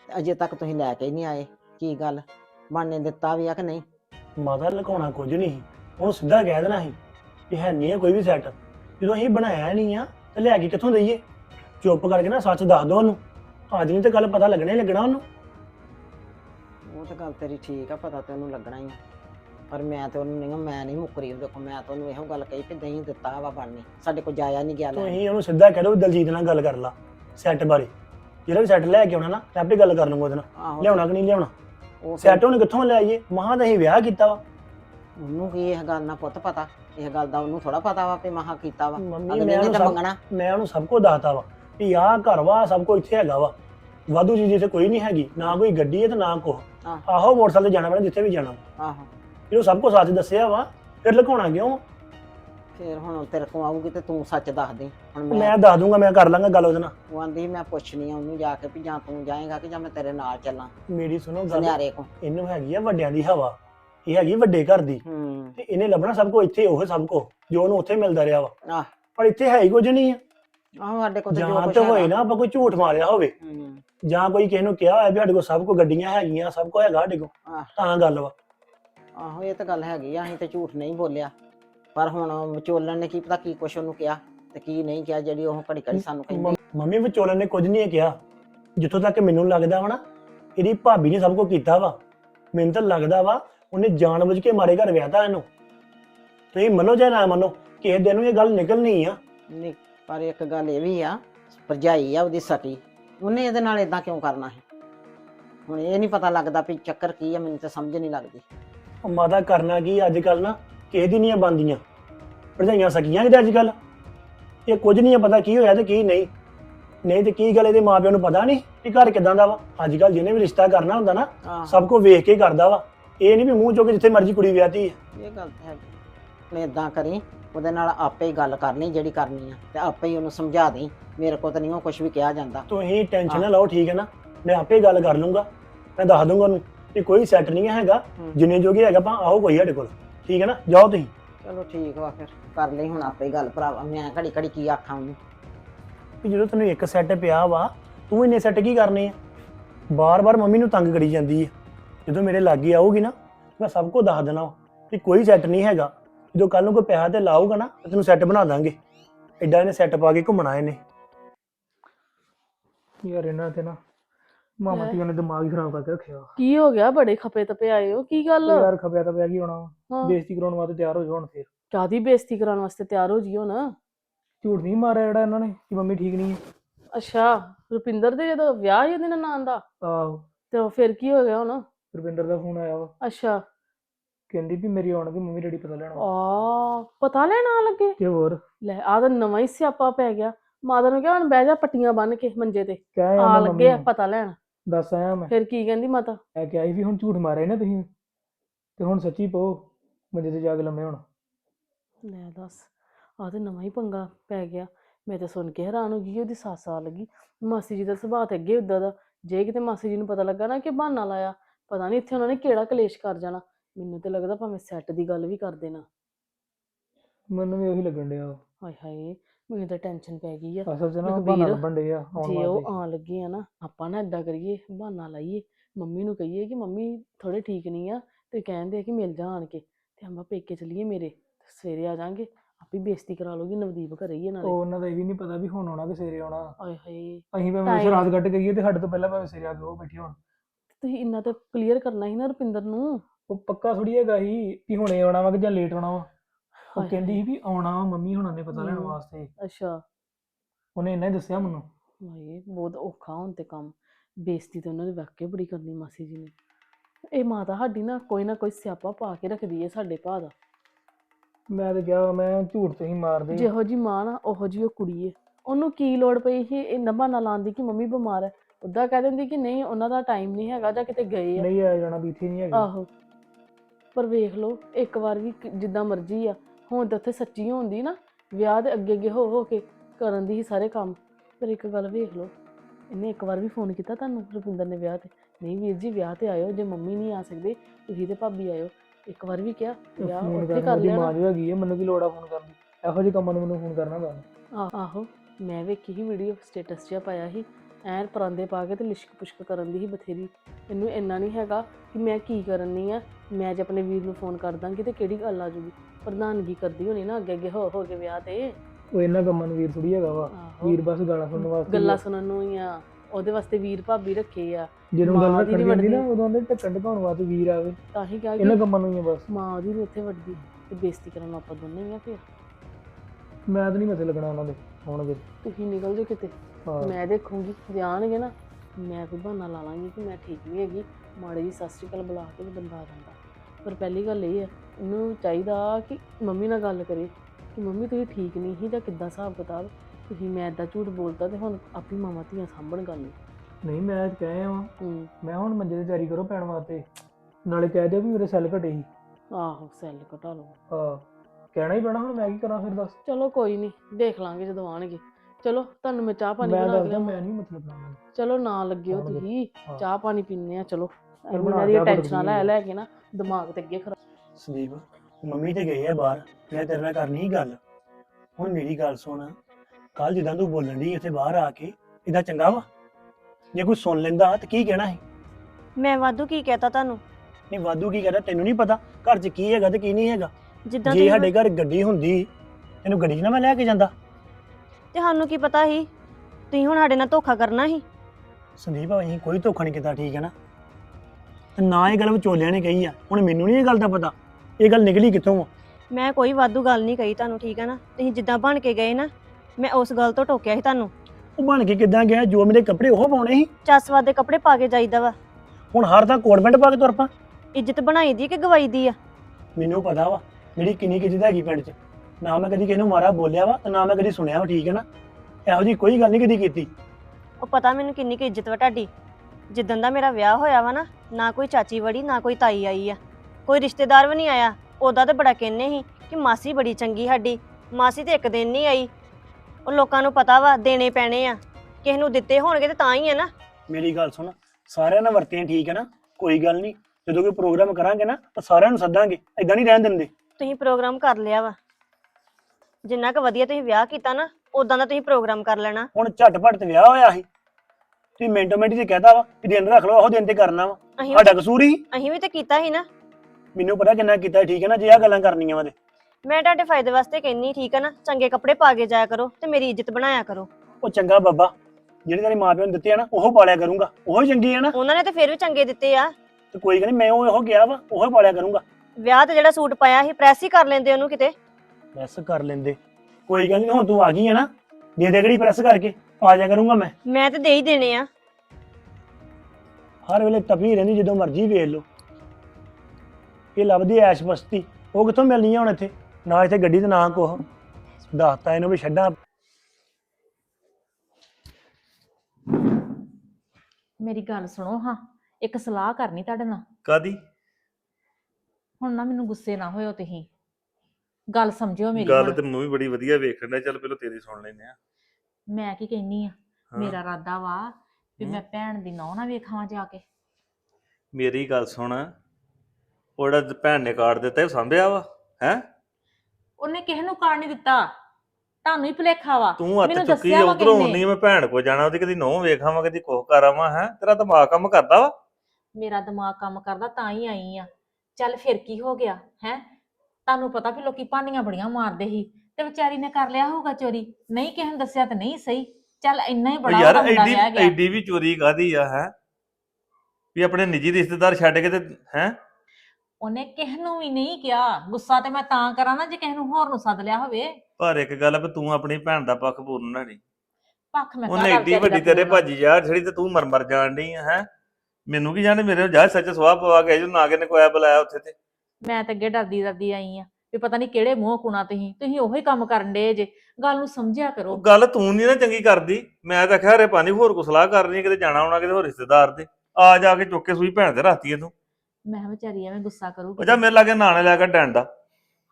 ਤੇ ਅਜੇ ਤੱਕ ਤੁਸੀਂ ਲੈ ਕੇ ਹੀ ਨਹੀਂ ਆਏ ਕੀ ਗੱਲ? ਬਣਨੇ ਦਿੱਤਾ ਵੀ ਆ ਕਿ ਨਹੀਂ? ਮਾਤਾ ਲੁਕਾਉਣਾ ਕੁਝ ਨਹੀਂ ਸੀ। ਉਹਨੂੰ ਸਿੱਧਾ ਕਹਿ ਦੇਣਾ ਸੀ ਕਿ ਹੈ ਨਹੀਂ ਹੈ ਕੋਈ ਵੀ ਸੈੱਟ ਜਦੋਂ ਅਸੀਂ ਬਣਾਇਆ ਨਹੀਂ ਆ ਤੇ ਲੈ ਕੇ ਕਿੱਥੋਂ ਦਈਏ? ਚੁੱਪ ਕਰਕੇ ਨਾ ਸੱਚ ਦੱਸ ਦੋ ਉਹਨੂੰ। ਅੱਜ ਨਹੀਂ ਤੇ ਕੱਲ ਪਤਾ ਲੱਗਣਾ ਹੀ ਲੱਗਣਾ ਉਹਨੂੰ। ਉਹ ਤਾਂ ਗੱਲ ਤੇਰੀ ਠੀਕ ਆ ਪਤਾ ਤੇ ਉਹਨੂੰ ਲੱਗਣਾ ਹੀ ਆ। ਪਰ ਮੈਂ ਤੇ ਉਹਨੂੰ ਨਹੀਂ ਮੈਂ ਨਹੀਂ ਮੁੱਕਰੀ ਦੇਖੋ ਮੈਂ ਤਾਂ ਉਹਨੂੰ ਇਹੋ ਗੱਲ ਕਹੀ ਕਿ ਨਹੀਂ ਦਿੱਤਾ ਵਾ ਬਣਨੇ। ਸਾਡੇ ਕੋਲ ਜਾਇਆ ਨਹੀਂ ਗਿਆ ਲੈਣ। ਤੁਸੀਂ ਉਹਨੂੰ ਸਿੱਧਾ ਕਹਿ ਦਿਓ ਵੀ ਦਲਜੀਤ ਨਾਲ ਗੱਲ ਕਰ ਲਾ ਸੈੱਟ ਬਾਰੇ। ਜਿਹੜਾ ਵੀ ਸੈੱਟ ਲੈ ਕੇ ਆਉਣਾ ਨਾ ਤੇ ਆਪੇ ਗੱਲ ਕਰ ਲੂੰਗਾ ਉਹਦੇ ਨਾਲ। ਆਹੋ। ਲਿਆਉਣਾ ਕਿ ਨਹੀਂ ਲਿਆਉਣਾ? ਉਹ ਫਿਰ ਸੈੱਟ ਉਹਨੇ ਕਿੱਥੋਂ ਲੈ ਆਈਏ? ਮਹਾਂ ਤਾਂ ਅਸੀਂ ਵਿਆਹ ਕੀਤਾ ਵਾ। ਉਹਨੂੰ ਕੀ ਇਹ ਗੱਲ ਨਾ ਪੁੱਤ ਪਤਾ? ਇਹ ਗੱਲ ਦਾ ਉਹਨੂੰ ਥੋੜਾ ਪਤਾ ਵਾ ਵੀ ਮਹਾ ਕੀਤਾ ਵਾ। ਮੰਮੀ ਅਗਲੇ ਮੈਂ ਨੇ ਉਹਨੂੰ ਤਾਂ ਸਭ ਮੰਗਣਾ। ਮੈਂ ਉਹਨੂੰ ਸਭ ਕੁਝ ਦੱਸਤਾ ਵਾ ਵੀ ਆਹ ਘਰ ਵਾ ਸਭ ਕੁਝ ਇੱਥੇ ਹੈਗਾ ਵਾ। ਵਾਧੂ ਚੀਜ਼ ਇੱਥੇ ਕੋਈ ਨਹੀਂ ਹੈਗੀ। ਨਾ ਕੋਈ ਗੱਡੀ ਹੈ ਤੇ ਨਾ ਕੋ ਹਾਂ। ਆਹੋ ਮੋਟਰਸਾਈਕਲ ਤੇ ਜਾਣਾ ਪੈਣਾ ਜਿੱਥੇ ਵੀ ਜਾਣਾ। ਆਹੋ। ਇਹਨੂੰ ਸਭ ਕੁਝ ਸੱਚ ਦੱਸਿਆ ਵਾ ਫਿਰ ਲੁਕਾਉਣਾ ਕਿਉਂ? ਫਿਰ ਹੁਣ ਤੇਰੇ ਕੋਲ ਆਊਗੀ ਤੇ ਤੂੰ ਸੱਚ ਦੱਸ ਦੇ। ਹੁਣ ਮੈਂ ਮੈਂ ਦੱਸ ਦੂੰਗਾ ਮੈਂ ਕਰ ਲਾਂਗਾ ਗੱਲ ਉਹਦੇ ਨਾਲ। ਉਹ ਆਂਦੀ ਮੈਂ ਪੁੱਛਣੀ ਆ ਉਹਨੂੰ ਜਾ ਕੇ ਵੀ ਜਾਂ ਤੂੰ ਜਾਏਗਾ ਕਿ ਜਾਂ ਮੈਂ ਤੇਰੇ ਨਾਲ ਚੱਲਾਂ। ਮੇਰੀ ਸੁਣੋ ਗੱਲ ਸੁਨਿਆਰੇ ਕੋ ਇਹਨੂੰ ਹੈਗੀ ਆ ਵੱਡਿਆਂ ਦੀ ਹਵਾ ਇਹ ਹੈਗੀ ਵੱਡੇ ਘਰ ਦੀ। ਹੂੰ। ਤੇ ਇਹਨੇ ਲੱਭਣਾ ਸਭ ਕੁਝ ਇੱਥੇ ਉਹ ਸਭ ਕੁਝ ਜੋ ਉਹਨੂੰ ਉੱਥੇ ਮਿਲਦਾ ਰਿਹਾ ਵਾ। ਆਹ। ਪਰ ਇੱਥੇ ਹੈ ਹੀ ਕੁਝ ਨਹੀਂ ਆ। ਆਹੋ ਸਾਡੇ ਕੋਲ ਤੇ ਜੋ ਜਾਂ ਕੁਛ ਤਾਂ ਹੋਏ ਹੈਗਾ। ਨਾ ਆਪਾਂ ਕੋਈ ਝੂਠ ਮਾਰਿਆ ਹੋਵੇ। ਹੂੰ। ਜਾਂ ਕੋਈ ਕਿਸੇ ਨੂੰ ਕਿਹਾ ਹੋਇਆ ਵੀ ਸਾਡੇ ਕੋਲ ਸਭ ਕੁਝ ਗੱਡੀਆਂ ਹੈਗੀਆਂ ਸਭ ਕੁਝ ਹੈਗਾ ਸਾਡੇ ਕੋਲ ਆਹ। ਤਾਂ ਗੱਲ ਵਾ। ਆਹੋ ਇਹ ਤਾਂ ਗੱਲ ਹੈਗੀ ਆ ਅਸੀਂ ਤੇ ਝੂਠ ਨਹੀਂ ਬੋਲਿਆ। ਪਰ ਹੁਣ ਵਿਚੋਲਣ ਨੇ ਕੀ ਪਤਾ ਕੀ ਕੁਛ ਉਹਨੂੰ ਕਿਹਾ ਤੇ ਕੀ ਨਹੀਂ ਕਿਹਾ ਜਿਹੜੀ ਉਹ ਘੜੀ ਘੜੀ ਸਾਨੂੰ ਕਹਿੰਦੀ। ਮੰਮ- ਵਿਚੋਲਨ ਨੇ ਕੁਝ ਨਹੀਂ ਕਿਹਾ। ਜਿੱਥੋਂ ਤੱਕ ਮੈਨੂੰ ਲੱਗਦਾ ਵਾ ਨਾ ਇਹਦੀ ਭਾਬੀ ਨੇ ਸਭ ਕੁਝ ਕੀਤਾ ਵਾ। ਮੈਨੂੰ ਤਾਂ ਲੱਗਦਾ ਵਾ ਉਹਨੇ ਜਾਣਬੁੱਝ ਕੇ ਮਾਰੇ ਘਰ ਵਿਆਹਤਾ ਇਹਨੂੰ। ਤੁਸੀਂ ਮੰਨੋ ਜਾਂ ਨਾ ਮੰਨੋ ਕਿਸੇ ਦਿਨ ਨੂੰ ਇਹ ਗੱਲ ਨਿਕਲਣੀ ਆ। ਨਹੀਂ ਪਰ ਇੱਕ ਗੱਲ ਇਹ ਵੀ ਆ ਭਰਜਾਈ ਆ ਉਹਦੀ ਸਕੀ। ਉਹਨੇ ਇਹਦੇ ਨਾਲ ਇਦਾਂ ਕਿਉਂ ਕਰਨਾ ਹੈ ਹੁਣ ਇਹ ਨਹੀਂ ਪਤਾ ਲੱਗਦਾ ਵੀ ਚੱਕਰ ਕੀ ਆ ਮੈਨੂੰ ਤਾਂ ਸਮਝ ਨਹੀਂ ਲੱਗਦੀ। ਉਹ ਮਾਤਾ ਕਰਨਾ ਕੀ ਅੱਜ ਕੱਲ ਨਾ? ਕਿਸੇ ਦੀ ਨਹੀਂ ਬੰਦੀਆਂ ਭਰਜਾਈਆਂ ਸਕੀਆਂ ਕਿਤੇ ਅੱਜ ਕੱਲ ਇਹ ਕੁਝ ਨਹੀਂ ਪਤਾ ਕੀ ਹੋਇਆ ਤੇ ਕੀ ਨਹੀਂ। ਨਹੀਂ ਤੇ ਕੀ ਗੱਲ ਇਹਦੇ ਮਾਪਿਆਂ ਨੂੰ ਪਤਾ ਨਹੀਂ ਕਿ ਘਰ ਕਿਦਾਂ ਦਾ ਵਾ? ਅੱਜ ਕੱਲ ਜਿਹਨੇ ਵੀ ਰਿਸ਼ਤਾ ਕਰਨਾ ਹੁੰਦਾ ਨਾ ਸਭ ਕੁਝ ਵੇਖ ਕੇ ਹੀ ਕਰਦਾ ਵਾ। ਇਹ ਨਹੀਂ ਵੀ ਮੂੰਹ ਚੋਂ ਕੇ ਜਿੱਥੇ ਮਰਜ਼ੀ ਕੁੜੀ ਵਿਆਹਤੀ ਹੈ ਇਹ ਗੱਲ ਤਾਂ ਹੈਗੀ। ਨੇ ਇਦਾਂ ਕਰੀ ਉਹਦੇ ਨਾਲ ਆਪੇ ਹੀ ਗੱਲ ਕਰਨੀ ਜਿਹੜੀ ਕਰਨੀ ਆ ਤੇ ਆਪੇ ਹੀ ਉਹਨੂੰ ਸਮਝਾ ਦੇਈ। ਮੇਰੇ ਕੋਲ ਤਾਂ ਨਹੀਂ ਉਹ ਕੁਝ ਵੀ ਕਿਹਾ ਜਾਂਦਾ। ਤੁਸੀਂ ਟੈਨਸ਼ਨ ਨਾ ਲਓ ਠੀਕ ਹੈ ਨਾ? ਮੈਂ ਆਪੇ ਗੱਲ ਕਰ ਲੂੰਗਾ। ਮੈਂ ਦੱਸ ਦੂੰਗਾ ਉਹਨੂੰ। ਕਿ ਕੋਈ ਸੈੱਟ ਨਹੀਂ ਹੈਗਾ ਹੂੰ। ਜਿੰਨੇ ਜੋਗੇ ਹੈਗਾ ਆਪਾਂ ਆਓ ਕੋਈ ਸਾਡੇ ਕੋਲ। ਠੀਕ ਹੈ ਨਾ? ਜਾਓ ਤੁਸੀਂ। ਚਲੋ ਠੀਕ ਵਾ ਫਿਰ ਕਰ ਲਈ ਹੁਣ ਆਪੇ ਗੱਲ ਭਰਾਵਾ ਮੈਂ ਘੜੀ ਘੜੀ ਕੀ ਆਖਾਂ ਉਹਨੂੰ। ਵੀ ਜਦੋਂ ਤੈਨੂੰ ਇੱਕ ਸੈੱਟ ਪਿਆ ਵਾ ਤੂੰ ਇੰਨੇ ਸੈੱਟ ਕੀ ਕਰਨੇ ਆ? ਬਾਰ-ਬਾਰ ਮੰਮੀ ਨੂੰ ਤੰਗ ਕਰੀ ਜਾਂਦੀ ਹੈ ਜਦੋਂ ਮੇਰੇ ਲਾਗੇ ਆਊਗੀ ਨਾ ਮੈਂ ਸਭ ਕੁਝ ਦੱਸ ਦੇਣਾ ਵਾ ਕਿ ਕੋਈ ਸੈੱਟ ਨਹੀਂ ਹੈਗਾ। ਜਦੋਂ ਕੱਲ ਨੂੰ ਕੋਈ ਪੈਸਾ ਤੇ ਲਾਊਗਾ ਨਾ ਤੇ ਤੈਨੂੰ ਸੈੱਟ ਬਣਾ ਦਾਂਗੇ। ਐਡਾ ਇਹਨੇ ਸੈੱਟ ਪਾ ਕੇ ਘੁੰਮਣਾ ਇਹਨੇ। ਯਾਰ ਇਹਨਾਂ ਤੇ ਨਾ ਮਾਮਾ। ਤੀਆਂ ਨੇ ਦਿਮਾਗ ਹੀ ਖਰਾਬ ਕਰਕੇ ਰੱਖਿਆ। ਕੀ ਹੋ ਗਿਆ? ਬੜੇ ਖਪੇ ਤਪੇ ਆਏ ਹੋ ਕੀ ਗੱਲ? ਯਾਰ ਖਪਿਆ ਤਾਂ ਪਿਆ ਕੀ ਹੋਣਾ। ਹਾਂ। ਬੇਇੱਜ਼ਤੀ ਕਰਾਉਣ ਵਾਸਤੇ ਤਿਆਰ ਹੋ ਜਾਓ ਹੁਣ ਫੇਰ। ਕਾਦੀ ਬੇਇੱਜ਼ਤੀ ਕਰਾਉਣ ਵਾਸਤੇ ਤਿਆਰ ਹੋ ਜਿਓ ਨਾ। ਝੂਠ ਨਹੀਂ ਮਾਰਿਆ ਜਿਹੜਾ ਇਹਨਾਂ ਨੇ ਕਿ ਮੰਮੀ ਠੀਕ ਨਹੀਂ ਹੈ। ਅੱਛਾ ਰੁਪਿੰਦਰ ਦੇ ਜਦੋਂ ਵਿਆਹ ਹੀ ਉਹਦੇ ਨਾਲ ਨਾਂ ਦਾ? ਆਹੋ। ਤੇ ਉਹ ਫਿਰ ਕੀ ਹੋ ਗਿਆ ਹੁਣ? ਰੁਪਿੰਦਰ ਦਾ ਫੋਨ ਆਇਆ ਵਾ। ਅੱਛਾ। ਕਹਿੰਦੀ ਵੀ ਮੇਰੀ ਆਉਣਗੇ ਮੰਮੀ ਡੈਡੀ ਪਤਾ ਲੈਣਾ। ਆ ਪਤਾ ਲੈਣ ਲੱਗੇ? ਤੇ ਹੋਰ? ਲੈ ਆ ਤਾਂ ਨਵਾਂ ਹੀ ਸਿਆਪਾ ਪੈ ਗਿਆ। ਮਾਤਾ ਨੂੰ ਕਿਹਾ ਹੁਣ ਬਹਿ ਜਾ ਪੱਟੀਆਂ ਬੰਨ ਕੇ ਮੰਜੇ ਤੇ। ਕਹਿ ਆ ਲੱਗੇ ਆ ਪਤਾ ਲੈਣ। ਦੱਸ ਆਇਆ ਮੈਂ। ਫਿਰ ਕੀ ਕਹਿੰਦੀ ਮਾਤਾ? ਮੈਂ ਕਿਹਾ ਸੀ ਵੀ ਹੁਣ ਝੂਠ ਮਾਰਿਆ ਨਾ ਤੁਸੀਂ ਤੇ ਹੁਣ ਸੱਚੀ ਪਓ ਮੰਜੇ ਤੇ ਜਾ ਕੇ ਲੰਮੇ ਹੁਣ। ਲੈ ਦੱਸ ਆ ਤੇ ਨਵਾਂ ਹੀ ਪੰਗਾ ਪੈ ਗਿਆ। ਮੈਂ ਤਾਂ ਸੁਣ ਕੇ ਹੈਰਾਨ ਹੋ ਗਈ ਕਿ ਉਹਦੀ ਸੱਸ ਆ ਲੱਗੀ। ਮਾਸੀ ਜੀ ਦਾ ਸੁਭਾਅ ਤੇ ਅੱਗੇ ਉਦਾਂ ਦਾ। ਜੇ ਕਿਤੇ ਮਾਸੀ ਜੀ ਨੂੰ ਪਤਾ ਲੱਗਾ ਨਾ ਕਿ ਬਹਾਨਾ ਲਾਇਆ ਪਤਾ ਨਹੀਂ ਇੱਥੇ ਉਹਨਾਂ ਨੇ ਕਿਹੜਾ ਕਲੇਸ਼ ਕਰ ਜਾਣਾ। ਮੈਨੂੰ ਤੇ ਲੱਗਦਾ ਭਾਵੇਂ ਸੈੱਟ ਦੀ ਗੱਲ ਵੀ ਕਰ ਦੇਣਾ। ਮੈਨੂੰ ਵੀ ਉਹੀ ਲੱਗਣ ਡਿਆ। ਹਾਏ ਹਾਏ ਮੈਨੂੰ ਤਾਂ ਟੈਨਸ਼ਨ ਪੈ ਗਈ ਆ। ਅਸਲ 'ਚ ਨਾ ਰਘਬੀਰ, ਬਹਾਨਾ ਲੱਭਣ ਡੇ ਆ ਆਉਣ ਜੇ ਉਹ ਵਾਸਤੇ ਲੱਗੇ ਆ ਨਾ ਆਪਾਂ ਨਾ ਏਦਾਂ ਕਰੀਏ ਬਹਾਨਾ ਲਾਈਏ। ਮੰਮੀ ਨੂੰ ਕਹੀਏ ਕਿ ਮੰਮੀ ਥੋੜੇ ਠੀਕ ਨਹੀਂ ਆ ਤੇ ਕਹਿੰਦੇ ਆ ਕਿ ਮਿਲ ਜਾ ਆਣ ਕੇ ਤੇ ਆਪਾਂ ਪੇਕੇ ਚੱਲੀਏ ਮੇਰੇ ਤੇ ਸਵੇਰੇ ਆ ਜਾਾਂਗੇ ਆਪੇ ਬੇਇੱਜ਼ਤੀ ਕਰਾ ਲਓਗੀ ਨਵਦੀਪ ਘਰੇ ਹੀ ਆ ਉਹ ਨਾਲੇ ਉਹਨਾਂ ਦਾ ਇਹ ਵੀ ਨਹੀਂ ਪਤਾ ਵੀ ਹੁਣ ਆਉਣਾ ਕਿ ਸਵੇਰੇ ਆਉਣਾ। ਹਾਏ ਹਾਏ। ਅਸੀਂ ਭਾਵੇਂ Time- ਉਸ ਰਾਤ ਕੱਟ ਗਈਏ ਤੇ ਸਾਡੇ ਤੋਂ ਪਹਿਲਾਂ ਭਾਵੇਂ ਸਵੇਰੇ ਆ ਕੇ ਉਹ ਬੈਠੇ ਹੋਣ। ਤੁਸੀਂ ਇੰਨਾ ਤਾਂ ਕਲੀਅਰ ਕਰਨਾ ਸੀ ਨਾ ਰੁਪਿੰਦਰ ਨੂੰ। ਉਹ ਪੱਕਾ ਥੋੜੀ ਹੈਗਾ ਸੀ ਵੀ ਹੁਣੇ ਆਉਣਾ ਵਾ ਕਿ ਜਾਂ ਲੇਟ ਆਉਣਾ ਵਾ। ਉਹ ਕਹਿੰਦੀ। ਸੀ ਵੀ ਆਉਣਾ ਵਾ ਮੰਮੀ ਹੁਣਾਂ ਨੇ ਪਤਾ ਲੈਣ ਹਮ। ਵਾਸਤੇ। ਅੱਛਾ। ਉਹਨੇ ਇੰਨਾ ਹੀ ਦੱਸਿਆ ਮੈਨੂੰ। ਹਾਏ ਬਹੁਤ ਔਖਾ ਹੁਣ ਤੇ ਕੰਮ। ਬੇਇੱਜ਼ਤੀ ਤੇ ਉਹਨਾਂ ਨੇ ਵਾਕਿਆ ਬੜੀ ਕਰਨੀ ਮਾਸੀ ਜੀ ਨੇ। ਇਹ ਮਾਤਾ ਸਾਡੀ ਨਾ ਕੋਈ ਨਾ ਕੋਈ ਸਿਆਪਾ ਪਾ ਕੇ ਰੱਖਦੀ ਹੈ ਸਾਡੇ ਭਾ ਦਾ। ਮੈਂ ਤੇ ਕਿਹਾ ਮੈਂ ਝੂਠ ਤੇ ਹੀ ਮਾਰਦੇ। ਜਿਹੋ ਜੀ ਮਾਂ ਨਾ ਉਹੋ ਜੀ ਉਹ ਕੁੜੀ ਹੈ ਉਹਨੂੰ ਕੀ ਲੋੜ ਪਈ ਸੀ ਇਹ ਬਹਾਨਾ ਲਾਉਣ ਦੀ ਕਿ ਮੰਮੀ ਬਿਮਾਰ ਹੈ ਉਦਾਂ ਕਹਿ ਦਿੰਦੀ ਕਿ ਨਹੀਂ ਉਹਨਾਂ ਦਾ ਟਾਈਮ ਨਹੀਂ ਹੈਗਾ ਜਾਂ ਕਿਤੇ ਗਏ ਆ। ਨਹੀਂ ਆ ਜਾਣਾ ਵੀ ਇੱਥੇ ਨਹੀਂ ਹੈਗੀ। ਆਹੋ। ਪਰ ਵੇਖ ਲਓ ਇੱਕ ਵਾਰ ਵੀ ਕਿ- ਜਿੱਦਾਂ ਮਰਜ਼ੀ ਆ। ਹੁਣ ਤਾਂ ਉੱਥੇ ਸੱਚੀ ਹੁੰਦੀ ਨਾ ਵਿਆਹ ਦੇ ਅੱਗੇ ਅੱਗੇ ਹੋ ਹੋ ਕੇ ਕਰਨ ਦੀ ਹੀ ਸਾਰੇ ਕੰਮ। ਪਰ ਇੱਕ ਗੱਲ ਵੇਖ ਲਓ ਇਹਨੇ ਇੱਕ ਵਾਰ ਵੀ ਫੋਨ ਕੀਤਾ ਤੁਹਾਨੂੰ ਰੁਪਿੰਦਰ ਨੇ ਵਿਆਹ ਤੇ? ਨਹੀਂ ਵੀਰ ਜੀ ਵਿਆਹ ਤੇ ਆਇਓ ਜੇ ਮੰਮੀ ਨਹੀਂ ਆ ਸਕਦੇ ਤੁਸੀਂ ਤੇ ਭਾਬੀ ਆਇਓ। ਇੱਕ ਵਾਰ ਵੀ ਕਿਹਾ ਵਿਆਹ ਉੱਥੇ ਕਰ ਲਿਆ ਮਾਂ ਜੋ ਹੈਗੀ ਹੈ ਮੈਨੂੰ ਕੀ ਲੋੜ ਆ ਫੋਨ ਕਰਨ ਦੀ? ਇਹੋ ਜਿਹੇ ਕੰਮਾਂ ਨੂੰ ਮੈਨੂੰ ਫੋਨ ਕਰਨਾ ਪੈਂਦਾ ਆਹ- ਆਹੋ ਮੈਂ ਵੇਖੀ ਸੀ ਵੀਡੀਓ ਸਟੇਟਸ 'ਚ ਪਾਇਆ ਸੀ। ਐਨ ਪਰਾਂਦੇ ਪਾ ਕੇ ਤੇ ਲਿਸ਼ਕ ਪੁਸ਼ਕ ਕਰਨ ਦੀ ਹੀ ਬਥੇਰੀ। ਇਹਨੂੰ ਇੰਨਾ ਨਹੀਂ ਹੈਗਾ ਕਿ ਮੈਂ ਕੀ ਕਰਨੀ ਆ ਮੈਂ ਜੇ ਆਪਣੇ ਵੀਰ ਨੂੰ ਫੋਨ ਕਰ ਦਾਂਗੀ ਤੇ ਕਿਹੜੀ ਗੱਲ ਆ ਜੂਗੀ? ਪ੍ਰਧਾਨਗੀ ਕਰਦੀ ਹੋਣੀ ਨਾ ਅੱਗੇ ਅੱਗੇ ਹੋ ਹੋ ਕੇ ਵਿਆਹ ਤੇ। ਉਹ ਇਹਨਾਂ ਕੰਮਾਂ ਨੂੰ ਵੀਰ ਥੋੜੀ ਹੈਗਾ ਵਾ। ਆਹੋ। ਵੀਰ ਬਸ ਗਾਲਾਂ ਸੁਣਨ ਵਾਸਤੇ ਗੱਲਾਂ ਆ। ਸੁਣਨ ਨੂੰ ਹੀ ਆ। ਉਹਦੇ ਵਾਸਤੇ ਵੀਰ ਭਾਬੀ ਰੱਖੇ ਆ। ਜਦੋਂ ਮਾਂ ਗੱਲ ਰੱਖਣ ਨੀ ਦੀ ਨਾ ਵੜਦੀ। ਉਦੋਂ ਦੇ ਢੱਕਣ ਢਕਾਉਣ ਵਾਸਤੇ ਵੀਰ ਆਵੇ। ਤਾਂ ਹੀ ਕਿਹਾ ਇਹਨਾਂ ਕਿ ਕੰਮਾਂ ਨੂੰ ਹੀ ਆ ਬਸ। ਮਾਂ ਉਹਦੀ ਨੂੰ ਉੱਥੇ ਵੜਦੀ ਤੇ ਬੇਇੱਜ਼ਤੀ ਕਰਨ ਆਪਾਂ ਦੋਨੇ ਹੀ ਆ ਫਿਰ। ਮੈਂ ਤਾਂ ਨਹੀਂ ਮਥੇ ਲੱਗਣਾ ਉਹਨਾਂ ਦੇ ਆਉਣਗੇ। ਤੁਸੀਂ ਨਿਕਲ ਜਾਓ ਕਿਤੇ। ਹਾਂ। ਮੈਂ ਦੇਖੂੰਗੀ ਜੇ ਆਉਣਗੇ ਨਾ ਮੈਂ ਕੋਈ ਬਹਾਨਾ ਲਾ ਲਾਂਗੀ ਕਿ ਮੈਂ ਠੀਕ ਨਹੀਂ ਹੈਗੀ। ਮਾੜੀ ਜੀ ਸਤਿ ਸ਼੍ਰੀ ਅਕਾਲ ਬੁਲਾ ਕੇ ਤੇ ਬੰਦਾ ਆ ਜਾਂਦਾ। ਪਰ ਪਹਿਲੀ ਗੱਲ ਇਹ ਹੈ ਇਹਨੂੰ ਚਾਹੀਦਾ ਕਿ ਮੰਮੀ ਨਾਲ ਗੱਲ ਕਰੇ ਕਿ ਮੰਮੀ ਤੁਸੀਂ ਠੀਕ ਨਹੀਂ ਸੀ ਜਾਂ ਕਿੱਦਾਂ ਹਿਸਾਬ ਕਿਤਾਬ? ਤੁਸੀਂ ਮੈਂ ਇਦਾਂ ਝੂਠ ਬੋਲਦਾ ਤੇ ਹੁਣ ਆਪੀ ਮਾਮਾ ਧੀਆਂ ਸਾਂਭਣ ਗੱਲ ਨੂੰ। ਨਹੀਂ ਮੈਂ ਤਾਂ ਕਹਿ ਆਵਾਂ। ਹੂੰ। ਮੈਂ ਹੁਣ ਮੰਜੇ ਦੀ ਤਿਆਰੀ ਕਰੋ ਪੈਣ ਵਾਸਤੇ। ਨਾਲੇ ਕਹਿ ਦਿਓ ਵੀ ਮੇਰੇ ਸੈੱਲ ਘਟੇ ਸੀ। ਆਹੋ ਸੈੱਲ ਘਟਾ ਲਓ। ਹਾਂ ਕਹਿਣਾ ਹੀ ਪੈਣਾ ਹੁਣ ਮੈਂ ਕੀ ਕਰਾਂ ਫਿਰ ਦੱਸ। ਚਲੋ ਕੋਈ ਨਹੀਂ ਦੇਖ ਲਾਂਗੇ ਜਦੋਂ ਆਣਗੇ ਚਲੋ ਤੁਹਾਨੂੰ ਮੈਂ ਚਾਹ ਪਾਣੀ ਮੈਂ ਬਣਾ ਕੇ ਦੱਸਦਾ ਲਿਆਵਾਂ। ਮੈਂ ਨਹੀਂ ਮਤਲਬ ਲਾਉਣਾ ਚਲੋ ਨਾ ਲੱਗਿਓ ਆਉਣਗੇ। ਤੁਸੀਂ। ਹਾਂ। ਚਾਹ ਪਾਣੀ ਪੀਣੇ ਆ ਚਲੋ। ਫਿਰ ਮੇਰੀ ਚਾਹ ਟੈਨਸ਼ਨਾਂ ਬਦਲਦੀ ਲੈ ਹੈ। ਲੈ ਕੇ ਨਾ ਦਿਮਾਗ ਤੇ ਅੱਗੇ ਖਰਾਬ ਸੰਦੀਪ ਮੰਮੀ ਤੇ ਗਈ ਆ ਬਾਹਰ। ਮੈਂ ਤੇਰੇ ਨਾਲ ਕਰਨੀ ਸੀ ਗੱਲ। ਹੁਣ ਮੇਰੀ ਗੱਲ ਸੁਣ। ਕੱਲ ਜਿੱਦਾਂ ਤੂੰ ਬੋਲਣ ਦੀ ਇੱਥੇ ਬਾਹਰ ਆ ਕੇ ਇਦਾਂ ਚੰਗਾ ਵਾ? ਜੇ ਕੋਈ ਸੁਣ ਲੈਂਦਾ ਤਾਂ ਕੀ ਕਹਿਣਾ ਸੀ? ਮੈਂ ਵਾਧੂ ਕੀ ਕਹਤਾ ਤੁਹਾਨੂੰ? ਨਹੀਂ ਵਾਧੂ ਕੀ ਕਹਿੰਦਾ ਤੈਨੂੰ ਨਹੀਂ ਪਤਾ ਘਰ 'ਚ ਕੀ ਹੈਗਾ ਤੇ ਕੀ ਨਹੀਂ ਹੈਗਾ? ਜਿੱਦਾਂ ਜੇ ਤੁਸੀਂ ਸਾਡੇ ਘਰ ਗੱਡੀ ਹੁੰਦੀ ਤੈਨੂੰ ਗੱਡੀ 'ਚ ਨਾ ਮੈਂ ਲੈ ਕੇ ਜਾਂਦਾ। ਤੇ ਸਾਨੂੰ ਕੀ ਪਤਾ ਸੀ? ਤੁਸੀਂ ਹੁਣ ਸਾਡੇ ਨਾਲ ਧੋਖਾ ਕਰਨਾ ਸੀ? ਸੰਦੀਪ ਅਸੀਂ ਕੋਈ ਧੋਖਾ ਨਹੀਂ ਕੀਤਾ ਠੀਕ ਹੈ ਨਾ? ਤੇ ਨਾ ਇਹ ਗੱਲ ਵਿਚੋਲਿਆਂ ਨੇ ਕਹੀ ਆ। ਹੁਣ ਮੈਨੂੰ ਨਹੀਂ ਇਹ ਗੱਲ ਦਾ ਪਤਾ। ਇਹ ਗੱਲ ਨਿਕਲੀ ਕਿੱਥੋਂ ਆ? ਮੈਂ ਕੋਈ ਵਾਧੂ ਗੱਲ ਨਹੀਂ ਕਹੀ ਤੁਹਾਨੂੰ ਠੀਕ ਹੈ ਨਾ? ਤੁਸੀਂ ਜਿੱਦਾਂ ਬਣ ਕੇ ਗਏ ਨਾ ਮੈਂ ਉਸ ਗੱਲ ਤੋਂ ਟੋਕਿਆ ਸੀ ਤੁਹਾਨੂੰ। ਉਹ ਬਣ ਕੇ ਕਿੱਦਾਂ ਗਿਆ? ਜੋ ਮੇਰੇ ਕੱਪੜੇ ਉਹ ਪਾਉਣੇ ਸੀ? ਚਸਵਾਦ ਦੇ ਕੱਪੜੇ ਪਾ ਕੇ ਜਾਈਦਾ ਵਾ। ਹੁਣ ਹਰ ਤਾਂ ਕੋਟ ਪੈਂਟ ਪਾ ਕੇ ਤੁਰ ਪਾ। ਇੱਜ਼ਤ ਬਣਾਈ ਦੀ ਕਿ ਗਵਾਈ ਦੀ ਆ? ਮੈਨੂੰ ਪਤਾ ਵਾ ਮੇਰੀ ਕਿੰਨੀ ਕਿੱਜ਼ਤ ਹੈਗੀ ਪਿੰਡ 'ਚ। ਨਾ ਮੈਂ ਕਦੀ ਕਿਸੇ ਨੂੰ ਮਾਰਾ ਬੋਲਿਆ ਵਾ ਤੇ ਨਾ ਮੈਂ ਕਦੀ ਸੁਣਿਆ ਵਾ ਠੀਕ ਹੈ ਨਾ? ਇਹੋ ਜੀ ਕੋਈ ਗੱਲ ਨਹੀਂ ਕਦੀ ਕੀਤੀ। ਉਹ ਪਤਾ ਮੈਨੂੰ ਕਿੰਨੀ ਕੁ ਇੱਜ਼ਤ ਵਾ ਤੁਹਾਡੀ। ਜਿੱਦਣ ਦਾ ਮੇਰਾ ਵਿਆਹ ਹੋਇਆ ਵਾ ਨਾ ਨਾ ਕੋਈ ਚਾਚੀ ਵੜੀ ਨਾ ਕੋਈ ਤਾਈ ਆਈ ਆ। ਕੋਈ ਰਿਸ਼ਤੇਦਾਰ ਵੀ ਨਹੀਂ ਆਇਆ ਉਹਦਾ ਤੇ ਬੜਾ ਕਹਿੰਨੇ ਸੀ ਕਿ ਮਾਸੀ ਬੜੀ ਚੰਗੀ ਸਾਡੀ ਮਾਸੀ ਤੇ ਇੱਕ ਦਿਨ ਨਹੀਂ ਆਈ। ਉਹ ਲੋਕਾਂ ਨੂੰ ਪਤਾ ਵਾ ਦੇਣੇ ਪੈਣੇ ਆ ਕਿਸੇ ਨੂੰ ਦਿੱਤੇ ਹੋਣਗੇ ਤੇ ਤਾਂ ਹੀ ਆ ਨਾ। ਮੇਰੀ ਗੱਲ ਸੁਣ ਸਾਰਿਆਂ ਨਾਲ ਵਰਤੀਆਂ ਠੀਕ ਹੈ ਨਾ ਕੋਈ ਗੱਲ ਨਹੀਂ ਜਦੋਂ ਕੋਈ ਪ੍ਰੋਗਰਾਮ ਕਰਾਂਗੇ ਨਾ ਤਾਂ ਸਾਰਿਆਂ ਨੂੰ ਸੱਦਾਂਗੇ ਐਦਾਂ ਨਹੀਂ ਰਹਿਣ ਦਿੰਦੇ। ਤੁਸੀਂ ਪ੍ਰੋਗਰਾਮ ਕਰ ਲਿਆ ਵਾ। ਜਿੰਨਾ ਕੁ ਵਧੀਆ ਤੁਸੀਂ ਵਿਆਹ ਕੀਤਾ ਨਾ ਉਦਾਂ ਦਾ ਤੁਸੀਂ ਪ੍ਰੋਗਰਾਮ ਕਰ ਲੈਣਾ। ਹੁਣ ਝਟਪਟ ਤੇ ਵਿਆਹ ਹੋਇਆ ਸੀ ਤੁਸੀਂ ਮਿੰਟੋ ਮਿੰਟ ਤੇ ਕਹਤਾ ਵਾ ਕਿ ਦਿਨ ਰੱਖ ਲਓ ਉਹ ਦਿਨ ਤੇ ਕਰਨਾ ਵਾ। ਅਸੀਂ ਸਾਡਾ ਕਸੂਰ ਹੀ। ਅਸੀਂ ਵੀ ਤੇ ਕੀਤਾ ਸੀ ਨਾ। ਮੈਨੂੰ ਪਤਾ ਕਿੰਨਾ ਕੀਤਾ ਠੀਕ ਹੈ ਨਾ ਜੇ ਆ ਗੱਲਾਂ ਕਰਨੀਆਂ ਵਾ ਤੇ। ਮੈਂ ਤੁਹਾਡੇ ਫਾਇਦੇ ਵਾਸਤੇ ਕਹਿੰਨੀ ਠੀਕ ਆ ਨਾ ਚੰਗੇ ਕੱਪੜੇ ਪਾ ਕੇ ਜਾਇਆ ਕਰੋ ਤੇ ਮੇਰੀ ਇੱਜ਼ਤ ਬਣਾਇਆ ਕਰੋ। ਉਹ ਚੰਗਾ ਬਾਬਾ ਜਿਹੜੇ ਤੇਰੇ ਮਾਪਿਆਂ ਨੇ ਦਿੱਤੇ ਆ ਨਾ ਉਹ ਪਾਲਿਆ ਕਰੂੰਗਾ ਉਹ ਹੀ ਚੰਗੀ ਆ ਨਾ। ਉਹਨਾਂ ਨੇ ਤੇ ਫਿਰ ਵੀ ਚੰਗੇ ਦਿੱਤੇ ਆ। ਤੇ ਕੋਈ ਗੱਲ ਨਹੀਂ ਮੈਂ ਉਹ ਇਹੋ ਗਿਆ ਵਾ ਉਹ ਹੀ ਪਾਲਿਆ ਕਰੂੰਗਾ। ਵਿਆਹ ਤੇ ਜਿਹੜਾ ਸੂਟ ਪਾਇਆ ਸੀ ਪ੍ਰੈਸ ਹੀ ਕਰ ਲੈਂਦੇ ਉਹਨੂੰ ਕਿਤੇ। ਪ੍ਰੈਸ ਕਰ ਲੈਂਦੇ। ਕੋਈ ਗੱਲ ਨਹੀਂ ਹੁਣ ਤੂੰ ਆ ਗਈ ਹੈ ਨਾ ਦੇ ਦੇ ਕਿਹੜੀ ਪ੍ਰੈਸ ਕਰਕੇ ਆ ਜਾ ਕਰੂੰਗਾ ਮੈਂ। ਮੈਂ ਤੇ ਦੇ ਹੀ ਦੇਣੇ ਆ। ਹਰ ਵੇਲੇ ਤਪੀ ਰਹਿੰਦੀ ਜਦੋਂ ਮਰਜ਼ੀ ਵੇਖ ਲਓ। ਇਹ ਲੱਭਦੀ ਐਸ਼ ਬਸਤੀ ਉਹ ਕਿੱਥੋਂ ਮਿਲਣੀ ਆ ਹੁਣ ਇੱਥੇ? ਨਾ ਇੱਥੇ ਗੱਡੀ ਤੇ ਨਾ ਕੋਹ ਦੱਸਤਾ ਇਹਨੂੰ ਵੀ ਛੱਡਾਂ। ਮੇਰੀ ਗੱਲ ਸੁਣੋ ਹਾਂ ਇੱਕ ਸਲਾਹ ਕਰਨੀ ਤੁਹਾਡੇ ਨਾਲ। ਕਾਦੀ ਹੁਣ ਨਾ ਮੈਨੂੰ ਗੁੱਸੇ ਨਾ ਹੋਇਓ ਤੁਸੀਂ। ਗੱਲ ਸਮਝਿਓ ਮੇਰੀ ਗੱਲ ਹੁਣ। ਤੇ ਮੈਂ ਵੀ ਬੜੀ ਵਧੀਆ ਵੇਖਣ ਡਿਆ ਚੱਲ ਪਹਿਲਾਂ ਤੇਰੀ ਸੁਣ ਲੈਨੇ ਆ ਮੈਂ ਕੀ ਕਹਿਨੀ ਆ। ਮੇਰਾ ਇਰਾਦਾ ਵਾ ਵੀ ਹੂੰ। ਮੈਂ ਭੈਣ ਦੀ ਨੌਂ ਨਾ ਵੇਖਾਂ ਜਾ ਕੇ। ਮੇਰੀ ਗੱਲ ਸੁਣ ਉਹ ਜਿਹੜਾ ਭੈਣ ਨੇ ਕਾਰਡ ਦਿੱਤਾ ਇਹ ਸੰਭਿਆ ਵਾ ਹੈ? ਉਹਨੇ ਕਿਸੇ ਨੂੰ ਕਾਰਡ ਨਹੀਂ ਦਿੱਤਾ। ਤੁਹਾਨੂੰ ਹੀ ਭੁਲੇਖਾ ਵਾ। ਤੂੰ ਹੱਥ ਮੈਨੂੰ ਚੁੱਕੀ ਦੱਸਿਆ ਵਾ ਉਧਰੋਂ। ਹੁੰਨੀ ਮੈਂ ਭੈਣ ਕੋ ਜਾਣਾ ਉਹਦੀ ਕਦੀ ਨਹੁੰ ਵੇਖਾਵਾਂ ਕਦੀ ਕੁਛ ਕਰਾਵਾਂ ਹੈ? ਤੇਰਾ ਦਿਮਾਗ ਕੰਮ ਕਰਦਾ ਵਾ? ਮੇਰਾ ਦਿਮਾਗ ਕੰਮ ਕਰਦਾ ਤਾਂ ਹੀ ਆਈ ਆ। ਚੱਲ ਫਿਰ ਕੀ ਹੋ ਗਿਆ ਹੈ? ਤੁਹਾਨੂੰ ਪਤਾ ਵੀ ਲੋਕੀ ਭਾਨੀਆਂ ਬੜੀਆਂ ਮਾਰਦੇ ਸੀ ਤੇ ਵਿਚਾਰੀ ਨੇ ਕਰ ਲਿਆ ਹੋਊਗਾ ਚੋਰੀ। ਨਹੀਂ ਕਿਸੇ ਨੂੰ ਦੱਸਿਆ ਤਾਂ ਨਹੀਂ ਸਹੀ। ਚੱਲ ਇੰਨਾ ਹੀ ਉਹ ਬੜਾ ਯਾਰ ਉਹਦਾ ਮੁੰਡਾ ਐਡੀ ਰਹਿ ਗਿਆ। ਐਡੀ ਵੀ ਚੋਰੀ ਕਾਦੀ ਆ ਹੈ? ਵੀ ਆਪਣੇ ਨਿੱਜੀ ਰਿਸ਼ਤੇਦਾਰ ਛੱਡ ਕੇ ਤੇ ਹੈ? ਉਹਨੇ ਕਿਸੇ ਨੂੰ ਵੀ ਨਹੀਂ ਕਿਹਾ। ਗੁੱਸਾ ਤੇ ਮੈਂ ਤਾਂ ਕਰਾਂ ਨਾ ਜੇ ਕਿਸੇ ਨੂੰ ਹੋਰ ਨੂੰ ਸੱਦ ਲਿਆ ਹੋਵੇ। ਪਰ ਇੱਕ ਗੱਲ ਵੀ ਤੂੰ ਆਪਣੀ ਭੈਣ ਦਾ ਪੱਖ ਪੂਰਨ ਨਹੀਂ। ਪੱਖ ਮੈਂ ਉਹਨੇ ਏਡੀ ਵੱਡੀ ਤੇਰੇ। ਭਾਜੀ ਯਾਰ ਜਿਹੜੀ ਤੇ ਤੂੰ ਮਰਮਰ ਜਾਣ ਡਈ ਆ ਹੈ? ਮੈਨੂੰ ਕੀ ਜਾਣੇ ਮੇਰੇ ਜਾ ਸੱਚ ਸਵਾਹ ਪਵਾ ਕੇ ਜੋ ਨਾ ਕਿਨੇ ਕੋਈ ਬੁਲਾਇਆ ਉੱਥੇ ਤੇ। ਮੈਂ ਤਾਂ ਅੱਗੇ ਡਰਦੀ ਡਰਦੀ ਆਈ ਆ ਵੀ ਪਤਾ ਨਹੀਂ ਕਿਹੜੇ ਮੂੰਹ ਕੁਣਾ ਤੁਸੀਂ ਤੁਸੀਂ ਉਹੀ ਕੰਮ ਕਰਨ ਦੇ ਜੇ। ਗੱਲ ਨੂੰ ਸਮਝਿਆ ਕਰੋ। ਉਹ ਗੱਲ ਤੂੰ ਨਹੀਂ ਨਾ ਚੰਗੀ ਕਰਦੀ। ਮੈਂ ਤਾਂ ਖਿਆ ਰੇ ਪਾਣੀ ਹੋਰ ਕੋ ਸਲਾਹ ਕਰਨੀ ਕਿਤੇ ਜਾਣਾ ਆਉਣਾ ਕਿਤੇ ਹੋਰ ਰਿਸ਼ਤੇਦਾਰ ਦੇ ਆ ਜਾ ਕੇ ਚੁੱਕ ਕੇ ਸੂਈ ਭੈਣ ਤੇ ਰਾਤੀ ਤੂੰ। ਮੈਂ ਕਿਹਾ ਵਿਚਾਰੀ ਐਵੇਂ ਗੁੱਸਾ ਉਹ ਕਰੂਗੀ ਜਾ ਮੇਰੇ ਲਾਗੇ ਨਾਣੇ ਲੈ ਕੇ ਡੰਡਾ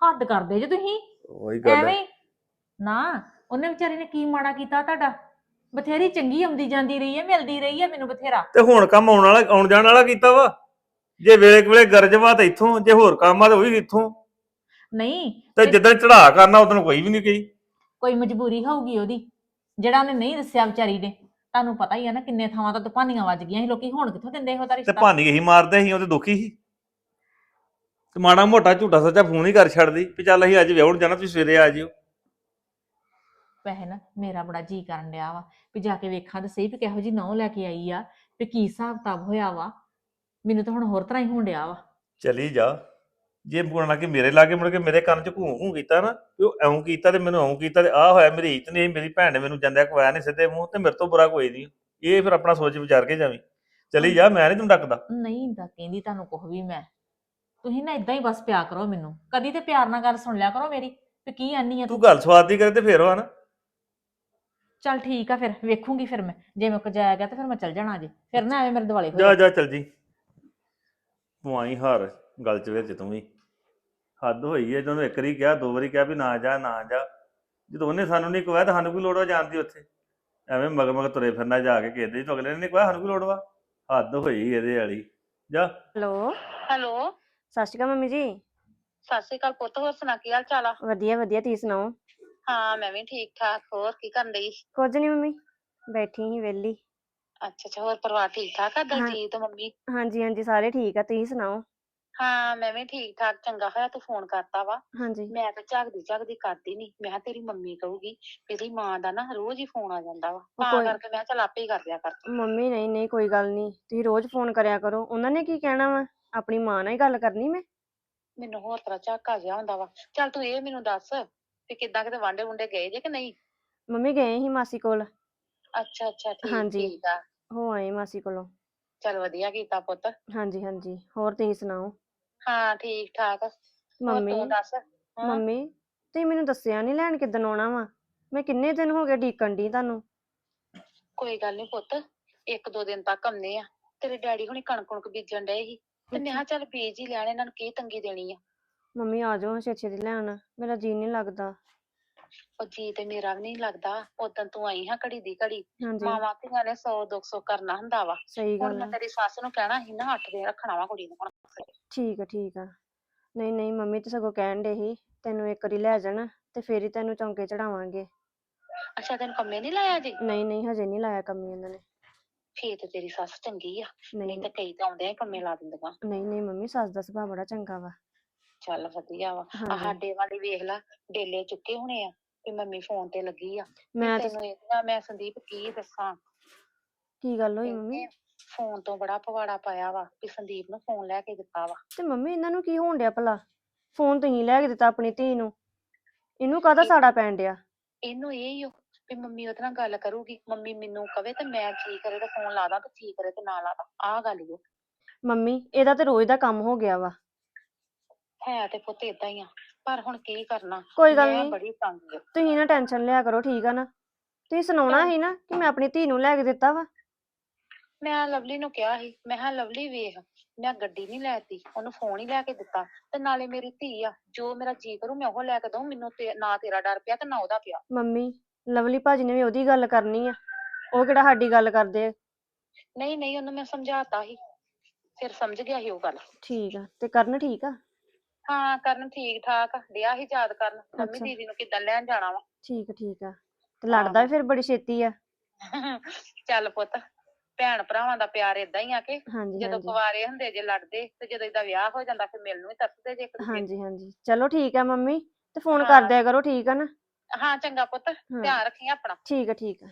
ਹੱਦ ਕਰਦੇ ਜੇ ਤੁਸੀਂ। ਉਹੀ ਐਵੇਂ ਹੀ। ਨਾ ਉਹਨੇ ਵਿਚਾਰੀ ਨੇ ਕੀ ਮਾੜਾ ਕੀਤਾ ਤੁਹਾਡਾ? ਬਥੇਰੀ ਚੰਗੀ ਆਉਂਦੀ ਜਾਂਦੀ ਰਹੀ ਹੈ ਮਿਲਦੀ ਰਹੀ ਹੈ ਮੈਨੂੰ ਬਥੇਰਾ। ਤੇ ਹੁਣ ਕੰਮ ਆਉਣ ਵਾਲਾ ਆਉਣ ਜਾਣ ਵਾਲਾ ਕੀਤਾ ਵਾ? ਜੇ ਵੇਲੇ ਕੁ ਵੇਲੇ ਗਰਜਵਾ ਤਾਂ ਇੱਥੋਂ ਜੇ ਹੋਰ ਕੰਮ ਆ ਤਾਂ ਉਹ ਵੀ ਇੱਥੋਂ। ਨਹੀਂ ਤੇ ਜਿੱਦਾਂ ਚੜਾ ਕਰਨਾ ਉਦੋਂ ਕੋਈ ਵੀ ਨਹੀਂ ਗਈ ਕੋਈ ਮਜਬੂਰੀ ਹੋਊਗੀ ਉਹਦੀ ਜਿਹੜਾ ਉਹਨੇ ਨਹੀਂ ਦੱਸਿਆ ਵਿਚਾਰੀ ਨੇ। ਤੁਹਾਨੂੰ ਪਤਾ ਹੀ ਆ ਨਾ ਕਿੰਨੇ ਥਾਵਾਂ ਤੋਂ ਤੂਫਾਨੀਆਂ ਵੱਜ ਗਈਆਂ ਸੀ ਲੋਕੀ ਹੁਣ ਕਿੱਥੋਂ ਦਿੰਦੇ ਇਹੋ ਦਾ ਤੇ ਰਿਸ਼ਤਾ? ਭਾਨੀ ਮਾਰਦੇ ਸੀ ਉਹ ਤੇ ਦੁਖੀ ਸੀ। ਤੇ ਮਾੜਾ ਮੋਟਾ ਝੂਠਾ ਸੱਚਾ ਫੋਨ ਹੀ ਕਰ ਛੱਡਦੀ ਵੀ ਚੱਲ ਅਸੀਂ ਅੱਜ ਵਿਆਹਣ ਜਾਣਾ ਤੁਸੀਂ ਸਵੇਰੇ ਆ ਜਿਓ। ਵੈਸੇ ਨਾ ਮੇਰਾ ਬੜਾ ਜੀ ਕਰਨ ਡਿਆ ਵਾ ਵੀ ਜਾ ਕੇ ਵੇਖਾਂ ਤੇ ਸਹੀ ਵੀ ਕਿਹੋ ਜੀ ਨਹੁੰ ਲੈ ਕੇ ਆਈ ਆ ਵੀ ਕੀ ਹਿਸਾਬ ਕਿਤਾਬ ਹੋਇਆ ਵਾ। ਮੈਨੂੰ ਤਾਂ ਹੁਣ ਹੋਰ ਤਰ੍ਹਾਂ ਹੀ ਹੋਣ ਡਿਆ ਵਾ। ਚਲੀ ਜਾ। ਜੇ ਬੋਲਣਾ ਕਿ ਮੇਰੇ ਲਾਗੇ ਮੁੜ ਕੇ ਮੇਰੇ ਕੰਨ 'ਚ ਘੂੰ ਘੂੰ ਕੀਤਾ ਨਾ ਵੀ ਉਹ ਐਉਂ ਕੀਤਾ ਤੇ ਮੈਨੂੰ ਐਉਂ ਕੀਤਾ ਤੇ ਆਹ ਹੋਇਆ ਮੇਰੀ ਇੱਜ਼ਤ ਨਹੀਂ ਮੇਰੀ ਭੈਣ ਨੇ ਮੈਨੂੰ ਜਾਂਦਿਆ ਕਵਾਇਆ ਨਹੀਂ ਸਿੱਧੇ ਮੂੰਹ ਤੇ ਮੇਰੇ ਤੋਂ ਬੁਰਾ ਕੋਈ ਨਹੀਂ ਇਹ ਫਿਰ ਆਪਣਾ ਸੋਚ ਵਿਚਾਰ ਕੇ ਜਾਵੀਂ। ਚਲੀ ਜਾ ਮੈਂ ਨਹੀਂ ਤੈਨੂੰ ਡੱਕਦਾ। ਨਹੀਂ ਤਾਂ ਕਹਿੰਦੀ ਤੁਹਾਨੂੰ ਕੁਝ ਵੀ ਮੈਂ। ਤੁਸੀਂ ਨਾ ਇਦਾਂ ਹੀ ਬਸ ਪਿਆ ਕਰੋ ਮੈਨੂੰ। ਕਦੀ ਤੇ ਪਿਆਰ ਨਾਲ ਗੱਲ ਸੁਣ ਲਿਆ ਕਰੋ ਮੇਰੀ ਵੀ ਕੀ ਆਨੀ ਆ ਤੂੰ ਗੱਲ ਸਵਾਦ ਦੀ ਕਰੇ ਤੇ ਫੇਰ ਵਾ ਨਾ ਚੱਲ ਠੀਕ ਆ ਫਿਰ ਵੇਖੂੰਗੀ ਫਿਰ ਮੈਂ। ਜੇ ਮੈਂ ਜਾਇਆ ਗਿਆ ਤਾਂ ਫਿਰ ਮੈਂ ਚੱਲ ਜਾਣਾ ਜੇ ਫਿਰ ਨਾ ਐਵੇਂ ਮੇਰੇ ਦਿਵਾਲੇ ਹੋ ਜਾ ਜਾ। ਚੱਲ ਜੀ। ਪਵਾਈ ਹਾਰ ਗੱਲ 'ਚ ਵਿੱਚ ਤੂੰ ਵੀ। ਹੱਦ ਹੋਈ ਹੈ ਜਦੋਂ ਇੱਕ ਵਾਰੀ ਕਿਹਾ ਦੋ ਵਾਰੀ ਕਿਹਾ ਵੀ ਨਾ ਜਾ ਨਾ ਜਾ। ਜਦੋਂ ਉਹਨੇ ਸਾਨੂੰ ਨਹੀਂ ਕਵਾਇਆ ਤਾਂ ਸਾਨੂੰ ਕੀ ਲੋੜ ਵਾ ਜਾਣ ਦੀ ਉੱਥੇ? ਐਵੇਂ ਮਗ ਮਗ ਤੁਰੇ ਫਿਰਨਾ ਜਾ ਕੇ ਕਿਸੇ ਦੇ ਤੋਂ ਅਗਲੇ ਨੇ ਨਹੀਂ ਕਵਾਇਆ ਸਾਨੂੰ ਕੀ ਲੋੜ ਵਾ? ਹੱਦ ਹੋਈ ਇਹਦੇ ਵਾਲੀ। ਜਾ। ਹੈਲੋ। ਹੈਲੋ। ਸਤਿ ਸ਼੍ਰੀ ਅਕਾਲ ਮੰਮੀ ਜੀ। ਸਤਿ ਸ਼੍ਰੀ ਅਕਾਲ ਪੁੱਤ ਹੋਰ ਸੁਣਾ ਕੀ ਹਾਲ ਚਾਲ ਆ? ਵਧੀਆ ਵਧੀਆ ਤੁਸੀਂ ਸੁਣਾਓ? ਹਾਂ ਮੈਂ ਵੀ ਠੀਕ ਠਾਕ ਹੋਰ ਕੀ ਕਰਨ ਡਈ? ਕੁਝ ਨਹੀਂ ਮੰਮੀ ਬੈਠੀ ਸੀ ਵਿਹਲੀ। ਅੱਛਾ ਅੱਛਾ ਹੋਰ ਪਰਿਵਾਰ ਠੀਕ ਠਾਕ ਆ ਹਾਂ। ਦਲਜੀਤ ਮੰਮੀ? ਹਾਂਜੀ ਹਾਂਜੀ ਸਾਰੇ ਠੀਕ ਆ ਤੁਸੀਂ ਸੁਣਾਓ? ਹਾਂ ਮੈਂ ਵੀ ਠੀਕ ਠਾਕ ਚੰਗਾ ਹੋਇਆ ਤੂੰ ਫੋਨ ਕਰਤਾ ਵਾ। ਹਾਂਜੀ। ਮੈਂ ਤਾਂ ਝਾਕਦੀ ਝਾਕਦੀ ਕਰਦੀ ਨਹੀਂ ਮੈਂ ਕਿਹਾ ਤੇਰੀ ਮੰਮੀ ਕਹੂਗੀ ਇਹਦੀ ਮਾਂ ਦਾ ਨਾ ਰੋਜ਼ ਹੀ ਫੋਨ ਆ ਜਾਂਦਾ ਵਾ। ਤਾਂ ਕੋਈ- ਕਰਕੇ ਮੈਂ ਕਿਹਾ ਚੱਲ ਆਪੇ ਹੀ ਕਰ ਲਿਆ ਕਰ। ਮੰਮੀ ਨਹੀਂ ਨਹੀਂ ਕੋਈ ਗੱਲ ਨਹੀਂ ਤੁਸੀਂ ਰੋਜ਼ ਫੋਨ ਕਰਿਆ ਕਰੋ। ਉਹਨਾਂ ਨੇ ਕੀ ਕਹਿਣਾ ਵਾ? ਆਪਣੀ ਮਾਂ ਨਾਲ ਹੀ ਗੱਲ ਕਰਨੀ ਮੈਂ? ਮੈਨੂੰ ਹੋਰ ਤਰ੍ਹਾਂ ਝਾਕਾ ਜਿਹਾ ਹੁੰਦਾ ਵਾ। ਚੱਲ ਤੂੰ ਇਹ ਮੈਨੂੰ ਦੱਸ ਵੀ ਕਿੱਦਾਂ ਕਿਤੇ ਵਾਂਡੇ ਵੁੰਡੇ ਗਏ ਜੇ ਕਿ ਨਹੀਂ? ਮੰਮੀ ਗਏ ਸੀ ਮਾਸੀ ਕੋਲ। ਅੱਛਾ ਅੱਛਾ ਠੀਕ ਹਾਂਜੀ। ਠੀਕ ਆ। ਹੋ ਆਏ ਮਾਸੀ ਕੋਲੋਂ। ਚੱਲ ਵਧੀਆ ਕੀਤਾ ਪੁੱਤ। ਹਾਂਜੀ ਹਾਂਜੀ। ਹੋਰ ਤੁਸੀਂ ਸੁਣਾਓ? ਹਾਂ ਠੀਕ ਠਾਕ ਹੋਰ ਮੰਮੀ ਤੂੰ ਦੱਸ ਹਾਂ? ਮੰਮੀ ਤੁਸੀਂ ਮੈਨੂੰ ਦੱਸਿਆ ਨਹੀਂ ਲੈਣ ਕਿੱਦਣ ਆਉਣਾ ਵਾ? ਮੈਂ ਕਿੰਨੇ ਦਿਨ ਹੋ ਗਏ ਡੀਕਣ ਦੀ ਤੁਹਾਨੂੰ? ਕੋਈ ਗੱਲ ਨਹੀਂ ਪੁੱਤ ਇੱਕ ਦੋ ਦਿਨ ਤੱਕ ਆਉਂਦੇ ਆ। ਤੇਰੇ ਡੈਡੀ ਹੁਣੀ ਕਣਕ ਕੁਣਕ ਬੀਜਣ ਡਏ ਸੀ। ਤੇ ਮੈਂ ਕਿਹਾ ਚੱਲ ਬੀਜ ਹੀ ਲੈਣ ਇਹਨਾਂ ਨੂੰ ਕੀ ਤੰਗੀ ਦੇਣੀ ਆ? ਮੰਮੀ ਆ ਜਾਓ ਛੇ ਛੇ ਦੀ ਲੈਣ। ਮੇਰਾ ਜੀ ਨਹੀਂ ਲੱਗਦਾ। ਉਹ ਜੀ ਤੇ ਮੇਰਾ ਵੀ ਨਹੀਂ ਲੱਗਦਾ ਉਦੋਂ ਤੂੰ ਆਈ ਹਾਂ ਘੜੀ ਦੀ ਘੜੀ ਹਾਂਜੀ। ਮਾਵਾਂ ਧੀਆਂ ਨੇ ਸੌ ਦੁੱਖ ਸੌ ਕਰਨਾ ਹੁੰਦਾ ਵਾ। ਸਹੀ ਹੁਣ ਗੱਲ ਮੈਂ ਤੇਰੀ ਸੱਸ ਨੂੰ ਕਹਿਣਾ ਸੀ ਨਾ ਅੱਠ ਦਿਨ ਰੱਖਣਾ ਵਾ ਕੁੜੀ ਨੂੰ ਹੁਣ। ਠੀਕ ਆ ਠੀਕ ਆ। ਨਹੀਂ ਨਹੀਂ ਮੰਮੀ ਤੇ ਸਗੋਂ ਕਹਿਣ ਦੇ ਸੀ ਤੈਨੂੰ ਇੱਕ ਵਾਰੀ ਲੈ ਜਾਣ ਤੇ ਫੇਰ ਹੀ ਤੈਨੂੰ ਚੌਂਕੇ ਚੜਾਵਾਂਗੇ। ਅੱਛਾ ਤੈਨੂੰ ਕੰਮੇ ਨਹੀਂ ਲਾਇਆ ਜੀ? ਨਹੀਂ ਨਹੀਂ ਹਜੇ ਨਹੀਂ ਲਾਇਆ ਕੰਮੀ ਉਹਨਾਂ ਨੇ। ਫੇਰ ਤੇ ਤੇਰੀ ਸੱਸ ਚੰਗੀ ਆ ਨਹੀਂ ਨਹੀਂ ਤਾਂ ਕਈ ਤਾਂ ਆਉਂਦੇ ਆ ਕੰਮੇ ਲਾ ਦਿੰਦੀਆਂ। ਨਹੀਂ ਨਹੀਂ ਮੰਮੀ ਸੱਸ ਦਾ ਸੁਭਾਅ ਬੜਾ ਚੰਗਾ ਵਾ। ਚੱਲ ਵਧੀਆ ਵਾ। ਆ ਹਾਂਜੀ ਸਾਡੇ ਵਾਲੀ ਵੇਖ ਲਾ ਡੇਲੇ ਚੁੱਕੇ ਹੋਣੇ ਆ ਵੀ ਮੰਮੀ ਫੋਨ ਤੇ ਲੱਗੀ ਆ। ਮੈਂ ਤਾਂ ਤੈਨੂੰ ਇਹਦਾ ਮੈਂ ਸੰਦੀਪ ਕੀ ਦੱਸਾਂ? ਕੀ ਗੱਲ ਹੋਈ ਮੰਮੀ? ਫੋਨ ਤੋਂ ਬੜਾ ਪਵਾੜਾ ਪਾਇਆ ਵਾ ਵੀ ਸੰਦੀਪ ਨੂੰ ਫੋਨ ਲੈ ਕੇ ਦਿੱਤਾ ਵਾ। ਤੇ ਮੰਮੀ ਇਹਨਾਂ ਨੂੰ ਕੀ ਹੋਣ ਡਿਆ ਭਲਾ? ਫੋਨ ਤੁਸੀਂ ਲੈ ਕੇ ਦਿੱਤਾ ਆਪਣੀ ਧੀ ਨੂੰ। ਇਹਨੂੰ ਕਾਹਦਾ ਸਾੜਾ ਪੈਣ ਡਿਆ? ਇਹਨੂੰ ਇਹ ਹੀ ਓ ਵੀ ਮੰਮੀ ਉਹਦੇ ਨਾਲ ਗੱਲ ਕਰੂਗੀ। ਮੰਮੀ ਮੈਨੂੰ ਕਵੇ ਤੇ ਮੈਂ ਕੀ ਕਰੇ ਤੇ ਫੋਨ ਲਾ ਦਾਂ ਤੇ ਕੀ ਕਰੇ ਤੇ ਨਾ ਲਾ ਦਾਂ। ਆਹ ਗੱਲ ਈ ਓ। ਮੰਮੀ ਇਹਦਾ ਤੇ ਰੋਜ਼ ਦਾ ਕੰਮ ਹੋ ਗਿਆ ਵਾ। ਹੈ ਤੇ ਪੁੱਤ ਏਦਾਂ ਹੀ ਆ। ਪਰ ਹੁਣ ਕੀ ਕਰਨਾ? ਕੋਈ ਗੱਲ ਮੈਂ ਨੀ। ਬੜੀ ਤੰਗ ਆ। ਤੁਸੀਂ ਨਾ ਟੈਨਸ਼ਨ ਲਿਆ ਕਰੋ ਠੀਕ ਆ ਨਾ? ਤੁਸੀਂ ਸੁਣਾਉਣਾ ਸੀ ਨਾ ਕਿ ਮੈਂ ਆਪਣੀ ਧੀ ਨੂੰ ਲੈ ਕੇ ਦਿੱਤਾ ਵਾ? ਮੈਂ ਲਵਲੀ ਨੂੰ ਕਿਹਾ ਸੀ। ਮੈਂ ਕਿਹਾ ਲਵਲੀ ਵੇਖ ਮੈਂ ਗੱਡੀ ਨਹੀਂ ਲੈਤੀ ਉਹਨੂੰ ਫੋਨ ਹੀ ਲੈ ਕੇ ਦਿੱਤਾ ਤੇ ਨਾਲੇ ਮੇਰੀ ਧੀ ਆ। ਜੋ ਮੇਰਾ ਜੀ ਕਰੂ ਮੈਂ ਉਹ ਲੈ ਕੇ ਦਊਂ ਮੈਨੂੰ ਤੇ ਨਾ ਤੇਰਾ ਡਰ ਪਿਆ ਤੇ ਨਾ ਉਹਦਾ ਪਿਆ। ਮੰਮੀ ਲਵਲੀ ਭਾਜੀ ਨੇ ਵੀ ਉਹਦੀ ਗੱਲ ਕਰਨੀ ਆ। ਉਹ ਕਿਹੜਾ ਸਾਡੀ ਗੱਲ ਕਰਦੇ ਆ? ਨਹੀਂ ਨਹੀਂ ਉਹਨੂੰ ਮੈਂ ਸਮਝਾਤਾ ਸੀ। ਫਿਰ ਸਮਝ ਗਿਆ ਸੀ ਉਹ ਗੱਲ। ਠੀਕ ਆ ਤੇ ਕਰਨ ਠੀਕ ਆ? ਹਾਂ ਕਰਨ ਠੀਕ ਠਾਕ ਡਿਆ ਸੀ ਯਾਦ ਕਰਨ। ਮੰਮੀ ਅੱਛਾ। ਦੀਦੀ ਨੂੰ ਕਿੱਦਾਂ ਲੈਣ ਜਾਣਾ ਵਾ? ਠੀਕ ਆ ਠੀਕ ਆ। ਤੇ ਲੜਦਾ ਵੀ ਫਿਰ ਬੜੀ ਛੇਤੀ ਆ। ਚੱਲ ਪੁੱਤ ਭੈਣ ਭਰਾਵਾਂ ਦਾ ਪਿਆਰ ਏਦਾਂ ਹੀ ਆ ਕਿ ਹਾਂਜੀ ਜਦੋਂ ਹਾਂਜੀ। ਕੁਵਾਰੇ ਹੁੰਦੇ ਜੇ ਲੜਦੇ ਤੇ ਜਦੋਂ ਇਹਦਾ ਵਿਆਹ ਹੋ ਜਾਂਦਾ ਫਿਰ ਮਿਲਣ ਨੂੰ ਹੀ ਤਰਸਦੇ ਜੇ ਇੱਕ ਦੂਜੇ ਨੂੰ। ਹਾਂਜੀ ਹਾਂਜੀ। ਚਲੋ ਠੀਕ ਆ ਮੰਮੀ ਤੇ ਫੋਨ ਹਾਂ। ਕਰ ਦਿਆ ਕਰੋ ਠੀਕ ਆ ਨਾ? ਹਾਂ ਚੰਗਾ ਪੁੱਤ ਹਾਂ। ਧਿਆਨ ਰੱਖੀ ਆਪਣਾ। ਠੀਕ ਆ ਠੀਕ ਆ।